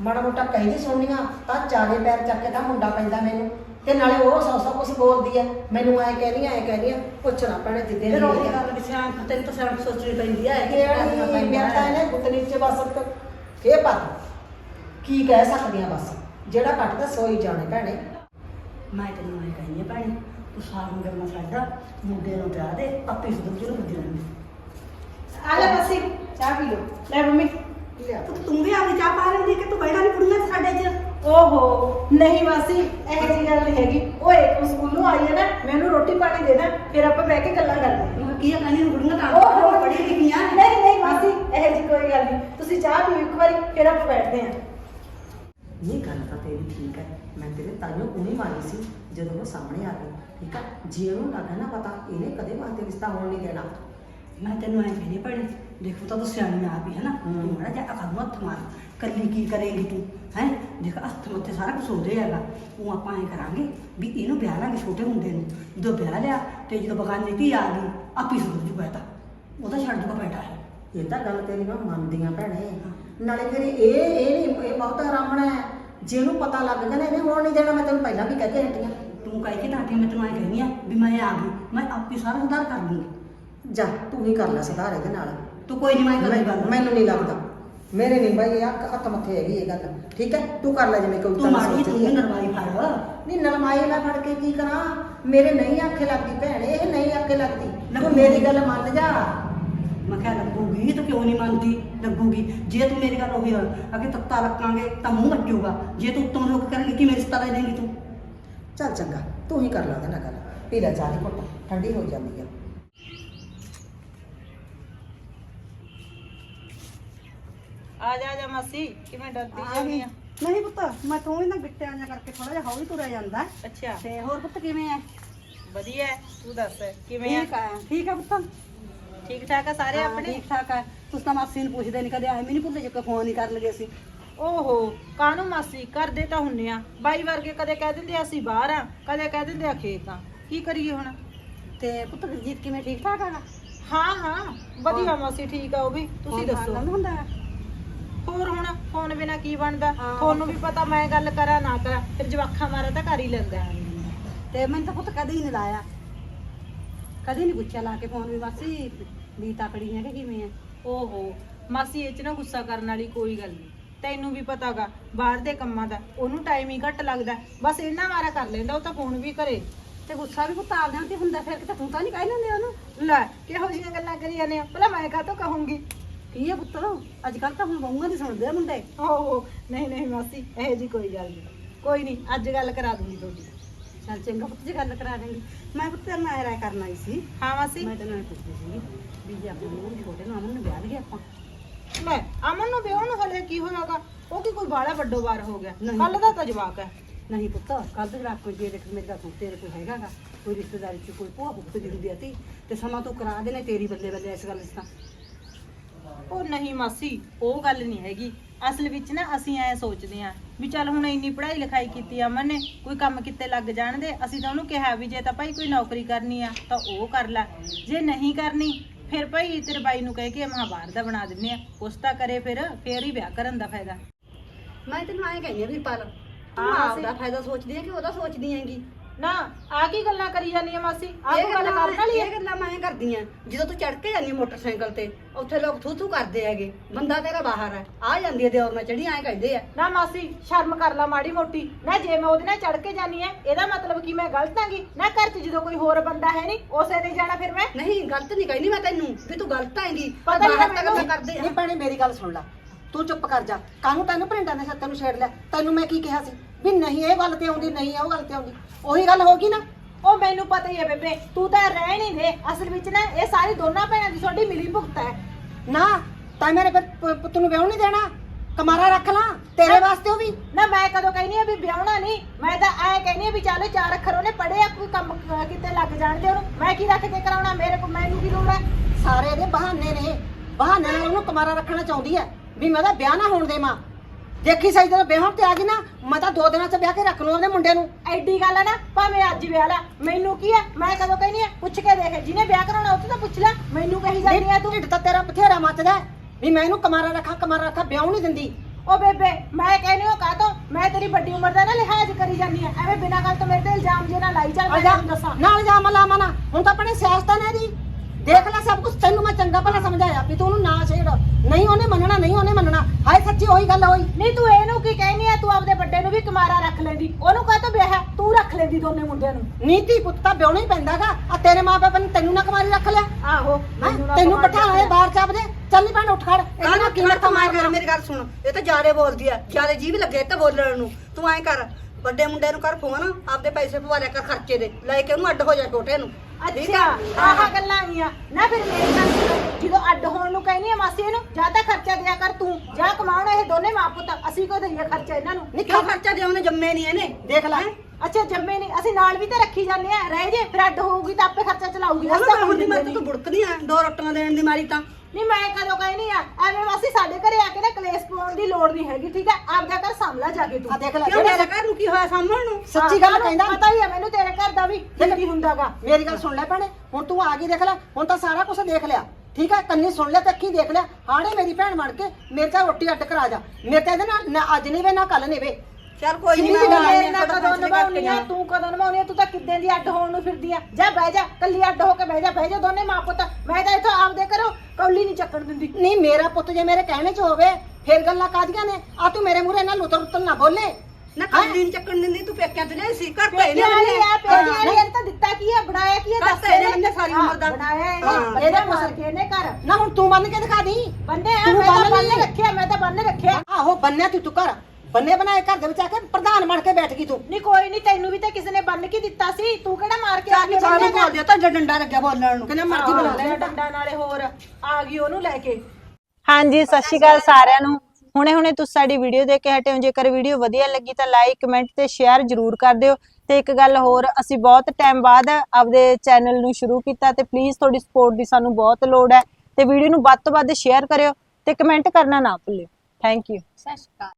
[SPEAKER 1] ਮਾੜਾ ਮੋਟਾ ਕਹਿੰਦੀ ਸੁਣਨੀਆਂ ਤਾਂ ਚਾਰੇ ਪੈਰ ਚੱਕ ਕੇ ਤਾਂ ਮੁੰਡਾ ਪੈਂਦਾ ਮੈਨੂੰ। ਤੇ ਨਾਲੇ ਉਹ ਸੌ ਸੌ ਕੁਛ ਬੋਲਦੀ ਐ ਮੈਨੂੰ ਐ ਕਹਿ ਰਹੀ ਐ ਕਹਿ ਰਹੀ ਐ ਪੁੱਛਣਾ ਭੈਣੇ ਜਿੱਦੇ
[SPEAKER 5] ਫਿਰ ਉਹੀ ਗੱਲ ਸਿਆਣ ਤੈਨੂੰ ਤਾਂ ਸਿਆਣ ਸੋਚਣੀ ਪੈਂਦੀ ਹੈ
[SPEAKER 1] ਕਿਹੜੀ ਮੇਰਾ ਤਾਂ ਇਹਨੇ ਗੁੱਤਨੀ ਚ ਬਸ ਫੇਰ ਪਾ ਕੀ ਕਹਿ ਸਕਦੀਆਂ ਬਸ ਜਿਹੜਾ ਕੱਟਦਾ ਸੋਈ ਜਾਣੇ ਭੈਣੇ।
[SPEAKER 5] ਮੈਂ ਤੈਨੂੰ ਐ ਕਹਿੰਦੀ ਆ ਭੈਣੇ ਤੂੰ ਸਾਰ ਨੂੰ ਕਰਨਾ ਸਾਡਾ ਮੁੰਡੇ ਨੂੰ ਵਿਆਹ ਦੇ ਆਪੇ ਸੁਧਰ ਜੂ ਬੁੱਧੀ ਲੈਂਦੀ
[SPEAKER 4] ਆ ਲੈ ਮਾਸੀ ਚਾਹ ਪੀ ਲਓ। ਲੈ ਮੰਮੀ।
[SPEAKER 1] ਲਿਆ
[SPEAKER 5] ਤੂੰ ਤੂੰ ਵੀ ਆਪਣੀ ਚਾਹ ਪਾ ਲੈਂਦੀ ਕਿ ਤੂੰ ਬੈਠਾ ਨਹੀਂ ਕੁੜੀਆਂ ਸਾਡੇ ਚ?
[SPEAKER 4] ਓਹੋ ਨਹੀਂ ਮਾਸੀ ਇਹ ਜੀ ਗੱਲ ਨਹੀਂ ਹੈਗੀ। ਉਹ ਇੱਕ ਸਕੂਲੋਂ ਆਈ ਹੈ ਨਾ ਮੈਨੂੰ ਰੋਟੀ ਪਾਣੀ ਦੇ ਦੇ ਫਿਰ ਆਪਾਂ ਬਹਿ ਕੇ ਗੱਲਾਂ ਕਰਦੇ ਹਾਂ।
[SPEAKER 5] ਕੀ ਕਹਿੰਦੀ ਨੂੰ ਕੁੜੀਆਂ ਤਾਂ?
[SPEAKER 4] ਓਹੋ।
[SPEAKER 5] ਪੜੀ ਲਿਖੀਆਂ
[SPEAKER 4] ਨਹੀਂ ਨਹੀਂ ਮਾਸੀ ਇਹ ਜੀ ਕੋਈ ਗੱਲ ਨਹੀਂ। ਤੁਸੀਂ ਚਾਹ ਪੀਓ ਇੱਕ ਵਾਰੀ ਫਿਰ ਆਪਾਂ ਬੈਠਦੇ ਹਾਂ।
[SPEAKER 1] ਇਹ ਗੱਲ ਤਾਂ ਤੇਰੀ ਠੀਕ ਹੈ। ਮੈਂ ਤੇਰੇ ਤਾਈਓ ਉਹਨੇ ਮਾਰੀ ਸੀ ਜਦੋਂ ਉਹ ਸਾਹਮਣੇ ਆ ਗਈ। ਠੀਕ ਹੈ ਜੇ ਉਹਨੂੰ ਲੱਗਾ ਨਾ ਪਤਾ ਇਹਨੇ ਕਦੇ ਵਾਸਤੇ ਰਿਸ਼ਤਾ ਹੋਣ ਨਹੀਂ ਦੇਣਾ।
[SPEAKER 5] ਮੈਂ ਤੈਨੂੰ ਐ ਕਹਿੰਦੀ ਭੈਣੇ ਦੇਖੋ ਤਾਂ ਤੂੰ ਸਿਆਣੀ ਆਪ ਹੀ ਹੈ ਨਾ। ਤੂੰ ਮੜਾ ਜਾ ਅਕਲ ਨੂੰ ਹੱਥ ਮਾਰ ਕੱਲੀ ਕੀ ਕਰੇਂਗੀ ਤੂੰ ਹੈ? ਦੇਖ ਹੱਥ ਮੱਥੇ ਸਾਰਾ ਕੁਝ ਹੁੰਦੇ ਹੈਗਾ। ਉਹ ਆਪਾਂ ਐ ਕਰਾਂਗੇ ਵੀ ਇਹਨੂੰ ਵਿਆਹ ਲਾਂਗੇ ਛੋਟੇ ਮੁੰਡੇ ਨੂੰ। ਜਦੋਂ ਵਿਆਹ ਲਿਆ ਤੇ ਜਦੋਂ ਬਗਾਨੇ ਧੀ ਆ ਗਈ ਆਪੀ ਸੁਧਰ ਜੂ ਤਾਂ। ਉਹਦਾ ਛੱਡ ਦੂਗਾ ਬੈਠਾ ਹੈ
[SPEAKER 1] ਇਹ ਤਾਂ ਗੱਲ ਤੇਰੀ ਮੈਂ ਮੰਨਦੀਆਂ ਭੈਣੇ। ਨਾਲੇ ਫਿਰ ਇਹ ਇਹ ਨਹੀਂ ਇਹ ਬਹੁਤ ਹਰਾਮਣਾ ਹੈ। ਜੇ ਇਹਨੂੰ ਪਤਾ ਲੱਗ ਗਿਆ ਨਾ ਇਹਨੇ ਹੋਣ ਨਹੀਂ ਦੇਣਾ ਮੈਂ ਤੈਨੂੰ ਪਹਿਲਾਂ ਵੀ ਕਹਿ ਕੇ ਹਟੀਆਂ
[SPEAKER 5] ਤੂੰ ਕਹਿ ਕੇ ਤਾਂ ਹਟੀ ਮੈਂ ਤੈਨੂੰ ਐ ਕਹਿੰਦੀ ਆ ਵੀ ਮੈਂ ਆ ਗਈ ਮੈਂ ਆਪੇ ਸਾਰਾ ਸੁਧਾਰ ਕਰ ਲੂੰਗੀ।
[SPEAKER 1] ਜਾ ਤੂੰ ਵੀ ਕਰ ਲੈ ਸੁਧਾਰ ਇਹਦੇ ਨਾਲ
[SPEAKER 5] ਤੂੰ ਕੋਈ ਨਹੀਂ ਮੈਂ ਕਰੂੰ ਗੱਲ
[SPEAKER 1] ਮੈਨੂੰ ਨਹੀਂ ਲੱਗਦਾ ਮੇਰੇ ਨਹੀਂ ਬਾਈ ਇਹ ਅੱਖ ਹੱਥ ਮੱਥੇ ਹੈਗੀ ਇਹ ਗੱਲ ਠੀਕ ਹੈ ਤੂੰ ਕਰ ਲੈ ਜਿਵੇਂ ਕੋਈ
[SPEAKER 5] ਤੂੰ
[SPEAKER 1] ਤਾਂ
[SPEAKER 5] ਮਾੜੀ
[SPEAKER 1] ਸੋਚ
[SPEAKER 5] ਤੂੰ
[SPEAKER 1] ਰਹੀ ਹੈ
[SPEAKER 5] ਨਰਵਾਈ ਫੜ
[SPEAKER 1] ਨਹੀਂ ਨਲਮਾਈ ਮੈਂ ਫੜ ਕੇ ਕੀ ਕਰਾਂ ਮੇਰੇ ਨਹੀਂ ਆਖੇ ਲੱਗਦੀ ਭੈਣ ਇਹ ਨਹੀਂ ਆਖੇ ਲੱਗਦੀ ਤੂੰ
[SPEAKER 5] ਲੱਗੂ।
[SPEAKER 1] ਮੇਰੀ ਗੱਲ ਮੰਨ ਜਾ
[SPEAKER 5] ਮੈਂ ਕਿਹਾ ਲੱਗੂਗੀ ਤੂੰ ਕਿਉਂ ਨਹੀਂ ਮੰਨਦੀ ਲੱਗੂਗੀ ਜੇ ਤੂੰ ਮੇਰੀ ਗੱਲ ਉਹੀ ਅੱਗੇ ਤੱਤਾ ਰੱਖਾਂਗੇ ਤਾਂ ਮੂੰਹ ਮੱਚੂਗਾ ਜੇ ਤੂੰ ਉੱਤੋਂ ਲੋਕ ਕਰਨਗੇ ਕਿ ਮੇਰੇ ਸਤਾ ਲੈ ਦੇਂਗੀ ਤੂੰ
[SPEAKER 1] ਚੱਲ ਚੰਗਾ ਤੂੰ ਹੀ ਕਰ ਲਾ ਉਹਦੇ ਨਾਲ ਗੱਲ ਪੀ ਲੈ ਚਾਹ ਦੀ ਘੁੱਟ ਠੰਡੀ ਹੋ ਜਾਂਦੀ ਹੈ
[SPEAKER 4] ਆ ਜਾ ਆ ਜਾ ਮਾਸੀ ਕਿਵੇਂ ਡਰਦੀ ਜਾਂਦੀ ਆ?
[SPEAKER 5] ਨਹੀਂ ਪੁੱਤ ਮੈਂ ਤੂੰ ਇਹਨਾਂ ਗਿੱਟਿਆਂ ਜਾਂ ਕਰਕੇ ਥੋੜਾ ਜਿਹਾ ਹੌਲੀ ਤੁਰਿਆ ਜਾਂਦਾ।
[SPEAKER 4] ਅੱਛਾ।
[SPEAKER 5] ਤੇ ਹੋਰ ਪੁੱਤ ਕਿਵੇਂ ਐ?
[SPEAKER 4] ਵਧੀਆ ਹੈ, ਤੂੰ ਦੱਸ ਕਿਵੇਂ ਆ?
[SPEAKER 5] ਠੀਕ ਆ ਠੀਕ ਆ ਪੁੱਤ।
[SPEAKER 4] ਠੀਕ ਠਾਕ ਆ ਸਾਰੇ
[SPEAKER 5] ਹਾਂ,
[SPEAKER 4] ਆਪਣੇ?
[SPEAKER 5] ਠੀਕ ਠਾਕ ਆ ਤੁਸੀਂ ਤਾਂ ਮਾਸੀ ਨੂੰ ਪੁੱਛਦੇ ਨਹੀਂ ਕਦੇ ਆਏ ਮੈਨੂੰ ਭੁੱਲੇ ਜੇ ਫੋਨ ਨਹੀਂ ਕਰਨ ਲੱਗੇ ਸੀ
[SPEAKER 4] ਓਹੋ ਕਾਹਨੂੰ ਮਾਸੀ? ਕਰਦੇ ਤਾਂ ਹੁੰਨੇ ਆ। ਬਾਈ ਵਰਗੇ ਕਦੇ ਕਹਿ ਦਿੰਦੇ ਆ ਅਸੀਂ ਬਾਹਰ ਆ ਕਦੇ ਕਹਿ ਦਿੰਦੇ ਆ ਖੇਤ ਆ। ਕੀ ਕਰੀਏ ਹੁਣ?
[SPEAKER 5] ਤੇ ਪੁੱਤ ਗੁਰਜੀਤ ਕਿਵੇਂ ਠੀਕ ਠਾਕ ਹੈਗਾ?
[SPEAKER 4] ਹਾਂ ਹਾਂ ਵਧੀਆ ਮਾਸੀ ਠੀਕ ਆ ਉਹ ਵੀ। ਤੁਸੀਂ ਦੱਸੋ।
[SPEAKER 5] ਹੁੰਦਾ ਹੈ?
[SPEAKER 4] ਹੋਰ ਹੁਣ ਫੋਨ ਬਿਨਾ ਕੀ ਬਣਦਾ?
[SPEAKER 5] ਹਾਂ।
[SPEAKER 4] ਤੁਹਾਨੂੰ ਵੀ ਪਤਾ ਮੈਂ ਗੱਲ ਕਰਾਂ ਨਾ ਕਰਾਂ ਫਿਰ ਜਵਾਖਾਂ ਮਾਰਾ ਤਾਂ ਕਰ ਹੀ ਲੈਂਦਾ।
[SPEAKER 5] ਤੇ ਮੈਨੂੰ ਤਾਂ ਪੁੱਤ ਕਦੇ ਹੀ ਨਹੀਂ ਲਾਇਆ। ਕਦੇ ਨਹੀਂ ਪੁੱਛਿਆ ਲਾ ਕੇ ਫੋਨ ਵੀ ਮਾਸੀ ਵੀ ਤਕੜੀ ਹੈ ਕਿ ਕਿਵੇਂ ਹੈ
[SPEAKER 4] ਓਹੋ ਮਾਸੀ ਇਹ ਚ ਨਾ ਗੁੱਸਾ ਕਰਨ ਵਾਲੀ ਕੋਈ ਗੱਲ ਨਹੀਂ ਤੈਨੂੰ ਵੀ ਪਤਾਗਾ ਬਾਹਰ ਦੇ ਕੰਮਾਂ ਦਾ ਉਹਨੂੰ ਟਾਈਮ ਹੀ ਘੱਟ ਲੱਗਦਾ। ਬਸ ਇਹਨਾਂ ਮਾਰਾ ਕਰ ਲੈਂਦਾ ਉਹ ਤਾਂ ਫੋਨ ਵੀ ਕਰੇ।
[SPEAKER 5] ਤੇ ਗੁੱਸਾ ਵੀ ਪੁੱਤ ਆਪਦਿਆਂ ਤੇ ਹੁੰਦਾ ਫਿਰ ਕਿਤੇ ਤੂੰ ਤਾਂ ਨਹੀਂ ਕਹਿ ਲੈਂਦੇ ਉਹਨੂੰ?
[SPEAKER 4] ਲੈ ਕਿਹੋ ਜਿਹੀਆਂ ਗੱਲਾਂ ਕਰੀ ਜਾਂਦੇ ਆ ਭਲਾ ਮੈਂ ਕਾਹਤੋਂ ਕਹੂੰਗੀ?
[SPEAKER 5] ਕੀ ਹੈ ਪੁੱਤਰ? ਅੱਜ ਕੱਲ ਤਾਂ ਹੁਣ ਬਹੂਆਂ ਦੀ ਸੁਣਦੇ ਆ ਮੁੰਡੇ।
[SPEAKER 4] ਓਹੋ ਨਹੀਂ ਨਹੀਂ ਮਾਸੀ ਇਹ ਜੀ ਕੋਈ ਗੱਲ ਨਹੀਂ। ਕੋਈ ਨਹੀਂ ਅੱਜ ਗੱਲ ਕਰਾ ਦੂੰਗੀ ਤੁਹਾਡੀ।
[SPEAKER 5] ਚੱਲ ਚੰਗਾ ਪੁੱਤ ਜੀ ਗੱਲ ਕਰਾ ਦੇਂਗੇ ਮੈਂ ਪੁੱਤ ਤੇਰੇ ਨਾਲ ਰਾਇ ਕਰਨ ਆਈ ਸੀ।
[SPEAKER 4] ਹਾਂ ਮਾਸੀ।
[SPEAKER 5] ਮੈਂ ਤੇਰੇ ਨਾਲ ਪੁੱਛਦੀ ਸੀ ਵੀ ਜੇ ਆਪਣੇ ਨੂੰ ਛੋਟੇ ਨੂੰ ਅਮਨ ਨੂੰ ਵਿਆਹ ਲਈਏ ਆਪਾਂ।
[SPEAKER 4] ਲੈ ਅਮਨ ਨੂੰ ਵਿਆਹ ਨੂੰ ਹਲੇ ਕੀ ਹੋਇਆਗਾ? ਉਹ ਕੀ ਕੋਈ ਬਾਲਾ ਵੱਡੋ ਵਾਰ ਹੋ ਗਿਆ?
[SPEAKER 5] ਨਹੀਂ।
[SPEAKER 4] ਕੱਲ ਦਾ ਤਾਂ ਜਵਾਕ ਹੈ।
[SPEAKER 5] ਨਹੀਂ ਪੁੱਤ ਕੱਲ ਤੇ ਰਾਤ ਕੋਈ ਜੇ ਦੇਖ ਮੇਰੀ ਗੱਲ ਸੁਣ ਤੇਰੇ ਕੋਈ ਹੈਗਾਗਾ। ਕੋਈ ਰਿਸ਼ਤੇਦਾਰੀ ਚ ਕੋਈ ਭੂਆ ਪੁੱਤ ਦੀ ਹੁੰਦੀ ਆ ਤੀ ਤੇ ਸਮਾਂ ਤੂੰ ਕਰਾ ਦੇਣਾ ਤੇਰੀ ਬੱਲੇ ਬੱਲੇ ਇਸ ਗੱਲ 'ਚ ਤਾਂ।
[SPEAKER 4] ਉਹ ਨਹੀਂ ਮਾਸੀ ਉਹ ਗੱਲ ਨਹੀਂ ਹੈਗੀ। ਅਸਲ ਵਿੱਚ ਨਾ ਅਸੀਂ ਐ ਸੋਚਦੇ ਆਂ ਵੀ ਚੱਲ ਹੁਣ ਇੰਨੀ ਪੜ੍ਹਾਈ ਲਿਖਾਈ ਕੀਤੀ ਅਮਨ ਨੇ ਕੋਈ ਕੰਮ ਕਿਤੇ ਲੱਗ ਜਾਣ ਦੇ ਅਸੀਂ ਤਾਂ ਉਹਨੂੰ ਕਿਹਾ ਵੀ ਜੇ ਤਾਂ ਭਾਈ ਕੋਈ ਨੌਕਰੀ ਕਰਨੀ ਆ ਤਾਂ ਉਹ ਕਰ ਲੈ। ਜੇ ਨਹੀਂ ਕਰਨੀ ਫਿਰ ਭਾਈ ਤੇਰੇ ਬਾਈ ਨੂੰ ਕਹਿ ਕੇ ਮਹਾਂ ਬਾਹਰ ਦਾ ਬਣਾ ਦਿੰਨੇ ਆ। ਉਸ ਤਾਂ ਕਰੇ ਫਿਰ ਫੇਰ ਹੀ ਵਿਆਹ ਕਰਨ ਦਾ ਫਾਇਦਾ।
[SPEAKER 5] ਮੈਂ ਤੈਨੂੰ ਐਂ ਕਹਿੰਦੀ ਆ ਵੀ ਪਰ ਤੂੰ ਆਪਦਾ ਫਾਇਦਾ ਸੋਚਦੀ ਹੈ ਕਿ ਉਹਦਾ ਸੋਚਦੀ ਹੈਗੀ
[SPEAKER 4] ਨਾ ਆ ਕੀ ਗੱਲਾਂ ਕਰੀ ਜਾਂਦੀ ਆ ਮਾਸੀ? ਆ
[SPEAKER 5] ਇਹ
[SPEAKER 4] ਕੋਈ ਗੱਲ
[SPEAKER 5] ਗੱਲਾਂ
[SPEAKER 4] ਕਰਨ ਵਾਲੀ
[SPEAKER 5] ਇਹ
[SPEAKER 4] ਹੈ
[SPEAKER 5] ਗੱਲਾਂ ਮੈਂ ਕਰਦੀ ਆ। ਜਦੋਂ ਤੂੰ ਚੜ ਕੇ ਜਾਂਦੀ ਆ ਮੋਟਰਸਾਈਕਲ ਤੇ ਉੱਥੇ ਲੋਕ ਥੂ ਥੂ ਕਰਦੇ ਹੈਗੇ। ਬੰਦਾ ਤੇਰਾ ਬਾਹਰ ਹੈ ਆ ਜਾਂਦੀ ਹੈ ਦਿਓਰ ਨਾਲ ਚੜੀ ਐਂ ਕਹਿੰਦੇ ਆ।
[SPEAKER 4] ਨਾ ਮਾਸੀ ਸ਼ਰਮ ਕਰ ਲਾ ਮਾੜੀ ਮੋਟੀ। ਨਾ ਜੇ ਮੈਂ ਉਹਦੇ ਨਾਲ ਚੜ ਕੇ ਜਾਨੀ ਐ ਇਹਦਾ ਮਤਲਬ ਕੀ ਮੈਂ ਗਲਤ ਆਂਗੀ ਨਾ ਘਰ 'ਚ ਜਦੋਂ ਕੋਈ ਹੋਰ ਬੰਦਾ ਹੈ ਨਹੀਂ ਉਸੇ ਨੇ ਜਾਣਾ ਫਿਰ ਮੈਂ?
[SPEAKER 5] ਨਹੀਂ ਗਲਤ ਨਹੀਂ ਕਹਿੰਦੀ ਮੈਂ ਤੈਨੂੰ ਵੀ ਤੂੰ ਗਲਤ ਆਏਂਗੀ
[SPEAKER 4] ਪਤਾ ਨੀ
[SPEAKER 5] ਬਾਹਰ ਤਾਂ
[SPEAKER 4] ਮੈਨੂੰ।
[SPEAKER 5] ਗੱਲਾਂ ਕਰਦੇ
[SPEAKER 1] ਨਹੀਂ
[SPEAKER 5] ਆ
[SPEAKER 1] ਭੈਣੇ ਮੇਰੀ ਗੱਲ ਸੁਣ ਲੈ। ਤੂੰ ਚੁੱਪ ਕਰ ਜਾ। ਕਾਹਨੂੰ ਤੈਨੂੰ ਭਰਿੰਡਾ ਨੇ ਸੱਤ ਨੂੰ ਛੇੜ ਲਿਆ। ਤੈਨੂੰ ਮੈਂ ਕੀ ਕਿਹਾ ਸੀ? ਵੀ ਨਹੀਂ ਇਹ ਗੱਲ ਤੇ ਆਉਂਦੀ ਨਹੀਂ ਉਹ ਗੱਲ ਤੇ ਆਉਂਦੀ। ਉਹੀ ਗੱਲ ਹੋ ਗਈ ਨਾ।
[SPEAKER 4] ਉਹ ਮੈਨੂੰ ਪਤਾ ਹੀ ਹੈ ਬੇਬੇ ਤੂੰ ਤਾਂ ਰਹਿ ਨਹੀਂ ਦੇ। ਅਸਲ ਵਿੱਚ ਨਾ ਇਹ ਸਾਰੀ ਦੋਨਾਂ ਭੈਣਾਂ ਦੀ ਤੁਹਾਡੀ ਮਿਲੀ ਭੁਗਤ ਹੈ।
[SPEAKER 1] ਨਾ ਤਾਂ ਮੇਰੇ ਫਿਰ ਪ- ਪੁੱਤ ਨੂੰ ਵਿਆਹ ਨਹੀਂ ਦੇਣਾ। ਕਮਾਰਾ ਰੱਖ ਲਾਂ ਤੇਰੇ ਵਾਸਤੇ ਉਹ ਵੀ।
[SPEAKER 4] ਨਾ ਮੈਂ ਕਦੋਂ ਕਹਿੰਦੀ ਆ ਵੀ ਵਿਆਹਣਾ ਨਹੀਂ ਮੈਂ ਤਾਂ ਐ ਕਹਿੰਦੀ ਆ ਵੀ ਚੱਲ ਚਾਰ ਅੱਖਰ ਉਹਨੇ ਪੜਿਆ ਕੋਈ ਕੰਮ ਅਹ ਕਿਤੇ ਲੱਗ ਜਾਣ ਦੇ ਉਹਨੂੰ। ਮੈਂ ਕੀ ਰੱਖ ਕੇ ਕਰਾਉਣਾ ਮੇਰੇ ਕੋਲ ਮੈਨੂੰ ਕੀ ਲੋੜ ਹੈ?
[SPEAKER 1] ਸਾਰੇ ਦੇ ਬਹਾਨੇ ਨੇ। ਬਹਾਨੇ ਨਾਲ ਉਹਨੂੰ ਕਮਾਰਾ ਰੱਖਣਾ ਚਾਹੁੰਦੀ ਹੈ। ਵੀ ਮੈਂ ਉਹਦਾ ਵਿਆਹ ਨਾ ਹੋਣ ਦੇਵਾਂ। ਦੇਖੀ ਸਹੀ ਜਦੋਂ ਵਿਆਹ ਤੇ ਆ ਗਈ ਨਾ ਮੈਂ ਤਾਂ ਦੋ ਦਿਨਾਂ ਚ ਵਿਆਹ ਕੇ ਰੱਖ ਲੂ ਉਹਦੇ ਮੁੰਡੇ ਨੂੰ।
[SPEAKER 4] ਐਡੀ ਗੱਲ ਹੈ ਨਾ ਭਾਵੇਂ ਅੱਜ ਵਿਆਹ ਲੈ ਮੈਨੂੰ ਕੀ ਹੈ ਮੈਂ ਕਦੋਂ ਕਹਿੰਦੀ ਆ? ਪੁੱਛ ਕੇ ਦੇਖ ਜਿਹਨੇ ਵਿਆਹ ਕਰਾਉਣਾ ਉਹ ਤੋਂ ਪੁੱਛ ਲੈ ਮੈਨੂੰ ਕਹੀ ਜਾਂਦੀ ਆ ਤੂੰ।
[SPEAKER 1] ਢਿੱਡ ਤਾਂ ਤੇਰਾ ਬਥੇਰਾ ਮੱਚਦਾ ਹੈ। ਵੀ ਮੈਂ ਇਹਨੂੰ ਕਮਾਰਾ ਰੱਖਾਂ ਕਮਾਰਾ ਰੱਖਾਂ ਵਿਆਹ ਨਹੀਂ ਦਿੰਦੀ।
[SPEAKER 4] ਉਹ ਬੇਬੇ ਮੈਂ ਕਹਿੰਦੀ ਹਾਂ ਕਾਹ ਤੋਂ ਮੈਂ ਤੇਰੀ ਵੱਡੀ ਉਮਰ ਦਾ ਨਾ ਲਿਹਾਜ਼ ਕਰੀ ਜਾਂਦੀ ਆ। ਐਵੇਂ ਬਿਨਾਂ ਗੱਲ ਤੋਂ ਮੇਰੇ ਤੇ ਇਲਜ਼ਾਮ ਜੇ ਨਾ ਲਾਈ ਚੱਲ ਮੈਂ ਤੈਨੂੰ ਦੱਸਾਂ।
[SPEAKER 1] ਨਾਲ ਜਾ ਮਲਾ ਮਨਾ ਹੁਣ ਤਾਂ ਆਪਣੇ ਸਿਆਸਤ ਨੇ ਦੀ ਦੇਖ ਲੈ ਸਭ ਕੁਝ ਤੈਨੂੰ ਮੈਂ ਚੰਗਾ ਭਲਾ ਸਮਝਾਇਆ ਵੀ ਤੂੰ ਉਹਨੂੰ ਨਾ ਛੇੜ। ਨਹੀਂ ਉਹਨੇ ਮੰਨਣਾ ਨਹੀਂ ਉਹਨੇ ਮੰਨਣਾ। ਹਾਏ ਸੱਚੀ ਉਹੀ ਗੱਲ ਹੋਈ
[SPEAKER 4] ਨਹੀਂ ਤੂੰ ਇਹਨੂੰ ਕੀ ਕਹਿਨੀ ਆ? ਤੂੰ ਆਪਦੇ ਵੱਡੇ ਨੂੰ ਵੀ ਕੁਮਾਰਾ ਰੱਖ ਲੈਂਦੀ। ਉਹਨੂੰ ਕਾਹ ਤੋਂ ਵਿਆਹ? ਤੂੰ ਰੱਖ ਲੈਂਦੀ ਦੋਨੇ ਮੁੰਡਿਆਂ ਨੂੰ।
[SPEAKER 1] ਨੀਤੀ ਪੁੱਤ ਤਾਂ ਵਿਆਹਣਾ ਹੀ ਪੈਂਦਾਗਾ। ਆ ਤੇਰੇ ਮਾਪੇ ਨੇ ਤੈਨੂੰ ਨਾ ਕਮਾਰੀ ਰੱਖ ਲਿਆ?
[SPEAKER 4] ਆਹੋ
[SPEAKER 1] ਹੈਂ?
[SPEAKER 4] ਮੈਨੂੰ ਨਾ
[SPEAKER 1] ਤੈਨੂੰ
[SPEAKER 4] ਕੁਮਾਰ
[SPEAKER 1] ਬਿਠਾ ਆਏ ਬਾਹਰ ਚਾਪ ਦੇ। ਚੱਲ ਨੀ ਭੈਣ ਉੱਠ ਖੜ। ਇਹਦੀ
[SPEAKER 5] ਕਾਹਨੂੰ
[SPEAKER 1] ਨਾ ਕੀਮਤ
[SPEAKER 5] ਮਾਰ
[SPEAKER 1] ਮਾਰ
[SPEAKER 5] ਮੇਰੀ ਗੱਲ ਸੁਣ। ਇਹ ਤਾਂ ਜਿਆਦੇ ਬੋਲਦੀ ਆ। ਜਿਆਦੇ ਜੀਭ ਲੱਗੇ ਤੇ ਬੋਲਣ ਨੂੰ। ਤੂੰ ਐਂ ਕਰ ਵੱਡੇ ਮੁੰਡੇ ਨੂੰ ਕਰ ਫੋਨ ਆਪਦੇ ਪੈਸੇ ਪਵਾ ਲਿਆ ਕਰ ਖਰਚੇ ਦੇ। ਲੈ ਕੇ ਉਹਨੂੰ ਅੱਡ ਹੋ ਜਾ ਛੋਟੇ ਨੂੰ
[SPEAKER 4] ਅੱਛਾ
[SPEAKER 5] ਆ?
[SPEAKER 4] ਆਹ ਗੱਲਾਂ ਆਈਆਂ। ਨਾ ਫਿਰ ਮੇਰੀ ਗੱਲ ਸੁਣ। ਜਦੋਂ ਅੱਡ ਹੋਣ ਨੂੰ ਕਹਿਨੀ ਆ ਮਾਸੀ ਇਹਨੂੰ ਜਾਂ ਤਾਂ ਖਰਚਾ ਦਿਆ ਕਰ ਤੂੰ ਜਾਂ ਕਮਾਉਣਾ ਇਹ ਦੋਨੇ ਮਾਂ ਪੁੱਤ ਅਸੀਂ ਕੋ ਦਈਏ ਖਰਚਾ ਇਹਨਾਂ ਨੂੰ?
[SPEAKER 1] ਨੀ
[SPEAKER 5] ਕਿਉਂ? ਖਰਚਾ ਦੇ ਉਹਨੇ ਜੰਮੇ ਨਹੀਂ ਇਹਨੇ
[SPEAKER 1] ਦੇਖ ਲੈ।
[SPEAKER 4] ਅੱਛਾ ਜੰਮੇ ਨਹੀਂ ਅਸੀਂ ਨਾਲ ਵੀ ਤਾਂ ਰੱਖੀ ਜਾਂਦੇ ਆ। ਰਹਿ ਜੇ ਫਿਰ ਅੱਡ ਹੋਊਗੀ ਤਾਂ ਆਪੇ ਖਰਚਾ ਚਲਾਊਗੀ। ਅਸੀਂ ਤਾਂ
[SPEAKER 5] ਹੁੰਦੀ ਮੈਂ
[SPEAKER 4] ਦਿੰਦੇ
[SPEAKER 5] ਤੂੰ ਬੁੜਕਦੀ ਆ ਦੋ ਰੋਟੀਆਂ ਦੇਣ ਦੀ ਮਾਰੀ ਤਾਂ।
[SPEAKER 4] ਨਹੀਂ ਮੈਂ ਕਦੋਂ ਕਹਿਨੀ ਆ ਐਵੇਂ ਮਾਸੀ ਸਾਡੇ ਘਰੇ ਆ ਕੇ ਨਾ ਕਲੇਸ਼ ਦੀ ਲੋੜ ਨਹੀਂ ਹੈਗੀ ਠੀਕ ਹੈ? ਆਪਦਾ ਘਰ ਸੰਭਲਾ ਜਾ ਕੇ ਤੂੰ।
[SPEAKER 1] ਆ ਦੇਖ ਲੈ
[SPEAKER 5] ਕਿਉਂ ਮੇਰੇ ਘਰ ਨੂੰ ਕੀ ਹੋਇਆ ਸਾਂਭਣ ਨੂੰ?
[SPEAKER 1] ਸੱਚੀ ਗੱਲ
[SPEAKER 4] ਹਾਂ,
[SPEAKER 1] ਕਹਿੰਦਾ।
[SPEAKER 4] ਪਤਾ ਹੀ ਆ ਮੈਨੂੰ ਤੇਰੇ ਘਰ ਦਾ ਵੀ ਕੀ ਹੁੰਦਾਗਾ?
[SPEAKER 1] ਮੇਰੀ ਗੱਲ ਸੁਣ ਲੈ ਭੈਣੇ ਹੁਣ ਤੂੰ ਆ ਗਈ ਦੇਖ ਲੈ ਹੁਣ ਤਾਂ ਸਾਰਾ ਕੁਝ ਦੇਖ ਲਿਆ। ਠੀਕ ਹੈ ਕੰਨੀ ਸੁਣ ਲਿਆ ਤੇ ਅੱਖੀ ਦੇਖ ਲਿਆ ਹਾੜੇ ਮੇਰੀ ਭੈਣ ਬਣ ਕੇ ਮੇਰੇ ਤਾਂ ਰੋਟੀ ਅੱਡ ਕਰਾ ਜਾ। ਮੇਰੇ ਤਾਂ ਇਹਦੇ ਨਾਲ ਨਾ ਅੱਜ ਨਹੀਂ ਵੇ ਨਾ ਕੱਲ ਨਹੀਂ ਵੇ
[SPEAKER 5] ਚੱਲ ਕੋਈ ਨਹੀਂ ਮੈਂ
[SPEAKER 4] ਨਾਲ
[SPEAKER 5] ਆ,
[SPEAKER 4] ਕਦੋਂ ਨਿਭਾਉਣੀ ਆ ਤੂੰ ਕਦੋਂ ਨਿਭਾਉਣੀ ਆ ਤੂੰ ਤਾਂ ਕਿੱਦਾਂ ਦੀ ਅੱਡ ਹੋਣ ਨੂੰ ਫਿਰਦੀ ਆ। ਜਾ ਬਹਿ ਜਾ ਕੱਲੀ ਅੱਡ ਹੋ ਕੇ ਬਹਿ ਜਾ ਬਹਿ ਜਾ ਦੋਨੇ ਮਾਂ ਪੁੱਤ। ਮੈਂ ਤਾਂ ਇੱਥੋਂ ਆਪਦੇ ਘਰੋਂ ਕੌਲੀ ਨਹੀਂ ਚੱਕਣ ਦਿੰਦੀ।
[SPEAKER 1] ਨਹੀਂ ਮੇਰਾ ਪੁੱਤ ਜੇ ਮੇਰੇ ਕਹਿਣੇ 'ਚ ਹੋਵੇ ਫੇਰ ਗੱਲਾਂ ਕਾਦੀਆਂ ਨੇ? ਆ ਤੂੰ ਮੇਰੇ ਮੂਹਰੇ ਨਾਲ ਲੁੱਤਰ ਲੁੱਤਰ ਨਾ ਬੋਲੇ।
[SPEAKER 5] ਨਾ ਕੱਲੀ ਨਹੀਂ ਚੱਕਣ ਦਿੰਦੀ ਤੂੰ ਪੇਕਿਆਂ ਤੇ ਲਿਆਈ ਸੀ ਘਰ
[SPEAKER 4] ਆ। ਪੇਕੇ ਵਾਲੀ ਇਹਨੇ ਤਾਂ ਦਿੱਤਾ ਕੀ ਆ ਬਣਾਇਆ ਕੀ ਆ
[SPEAKER 5] ਘਰ
[SPEAKER 4] ਦੱਸ
[SPEAKER 5] ਇਹਨੇ ਬੰਨੇ ਸਾਰੀ ਉਮਰ ਦਾ।
[SPEAKER 4] ਬਣਾਇਆ
[SPEAKER 1] ਹਾਂ,
[SPEAKER 4] ਇਹਨੇ ਇਹਦੇ ਮਾਰ ਕੇ ਇਹਨੇ ਘਰ।
[SPEAKER 1] ਨਾ ਹੁਣ ਤੂੰ ਬੰਨ ਕੇ ਦਿਖਾ ਦੀ।
[SPEAKER 4] ਬੰਨੇ ਆ ਮੈਂ ਤਾਂ
[SPEAKER 1] ਬੰਨ।
[SPEAKER 4] ਰੱਖਿਆ ਮੈਂ ਤਾਂ ਬੰਨ ਰੱਖਿਆ।
[SPEAKER 1] ਆਹੋ ਬੰਨਿਆ ਤੂੰ ਤੂੰ ਘਰ। ਬੰਨੇ ਬਣਾਏ ਘਰ ਦੇ ਵਿੱਚ ਆ ਕੇ ਪ੍ਰਧਾਨ ਬਣ ਕੇ ਬੈਠ ਗਈ ਤੂੰ।
[SPEAKER 4] ਨਹੀਂ ਕੋਈ ਨਹੀਂ ਤੈਨੂੰ ਵੀ ਤਾਂ ਕਿਸੇ ਨੇ ਬੰਨ ਕੇ ਦਿੱਤਾ ਸੀ। ਤੂੰ ਕਿਹੜਾ ਮਾਰ ਕੇ ਆ ਕੇ
[SPEAKER 5] ਸਾਰੇ
[SPEAKER 4] ਬੰਨੇਗਾ?
[SPEAKER 5] ਬੋਲ ਦਿਆ ਤਾਂ ਡੰਡਾ ਲੱਗਿਆ ਬੋਲਣ ਨੂੰ।
[SPEAKER 1] ਕਹਿੰਦਾ ਮਰਜ਼ੀ ਬਣਾ ਲੈ
[SPEAKER 4] ਡੰਡਾ ਨਾਲੇ ਹੋਰ ਆ ਗਈ ਉਹਨੂੰ ਲੈ ਕੇ।
[SPEAKER 2] ਹਾਂਜੀ ਸਤਿ ਸ਼੍ਰੀ ਅਕਾਲ ਸਾਰਿਆਂ ਨੂੰ। ਹੁਣੇ ਹੁਣੇ ਤੁਸੀਂ ਸਾਡੀ ਵੀਡੀਓ ਦੇਖ ਕੇ ਹਟੇ ਹੋ। ਜੇਕਰ ਵੀਡੀਓ ਵਧੀਆ ਲੱਗੀ ਤਾਂ ਲਾਈਕ ਕਮੈਂਟ ਤੇ ਸ਼ੇਅਰ ਜਰੂਰ ਕਰ ਦਿਓ। ਤੇ ਇੱਕ ਗੱਲ ਹੋਰ ਅਸੀਂ ਬਹੁਤ ਟਾਈਮ ਬਾਅਦ ਆਪਦੇ ਚੈਨਲ ਨੂੰ ਸ਼ੁਰੂ ਕੀਤਾ ਤੇ ਪਲੀਜ਼ ਤੁਹਾਡੀ ਸਪੋਰਟ ਦੀ ਸਾਨੂੰ ਬਹੁਤ ਲੋੜ ਹੈ। ਤੇ ਵੀਡੀਓ ਨੂੰ ਵੱਧ ਤੋਂ ਵੱਧ ਸ਼ੇਅਰ ਕਰਿਓ ਤੇ ਕਮੈਂਟ ਕਰਨਾ ਨਾ ਭੁੱਲਿਓ। Thank you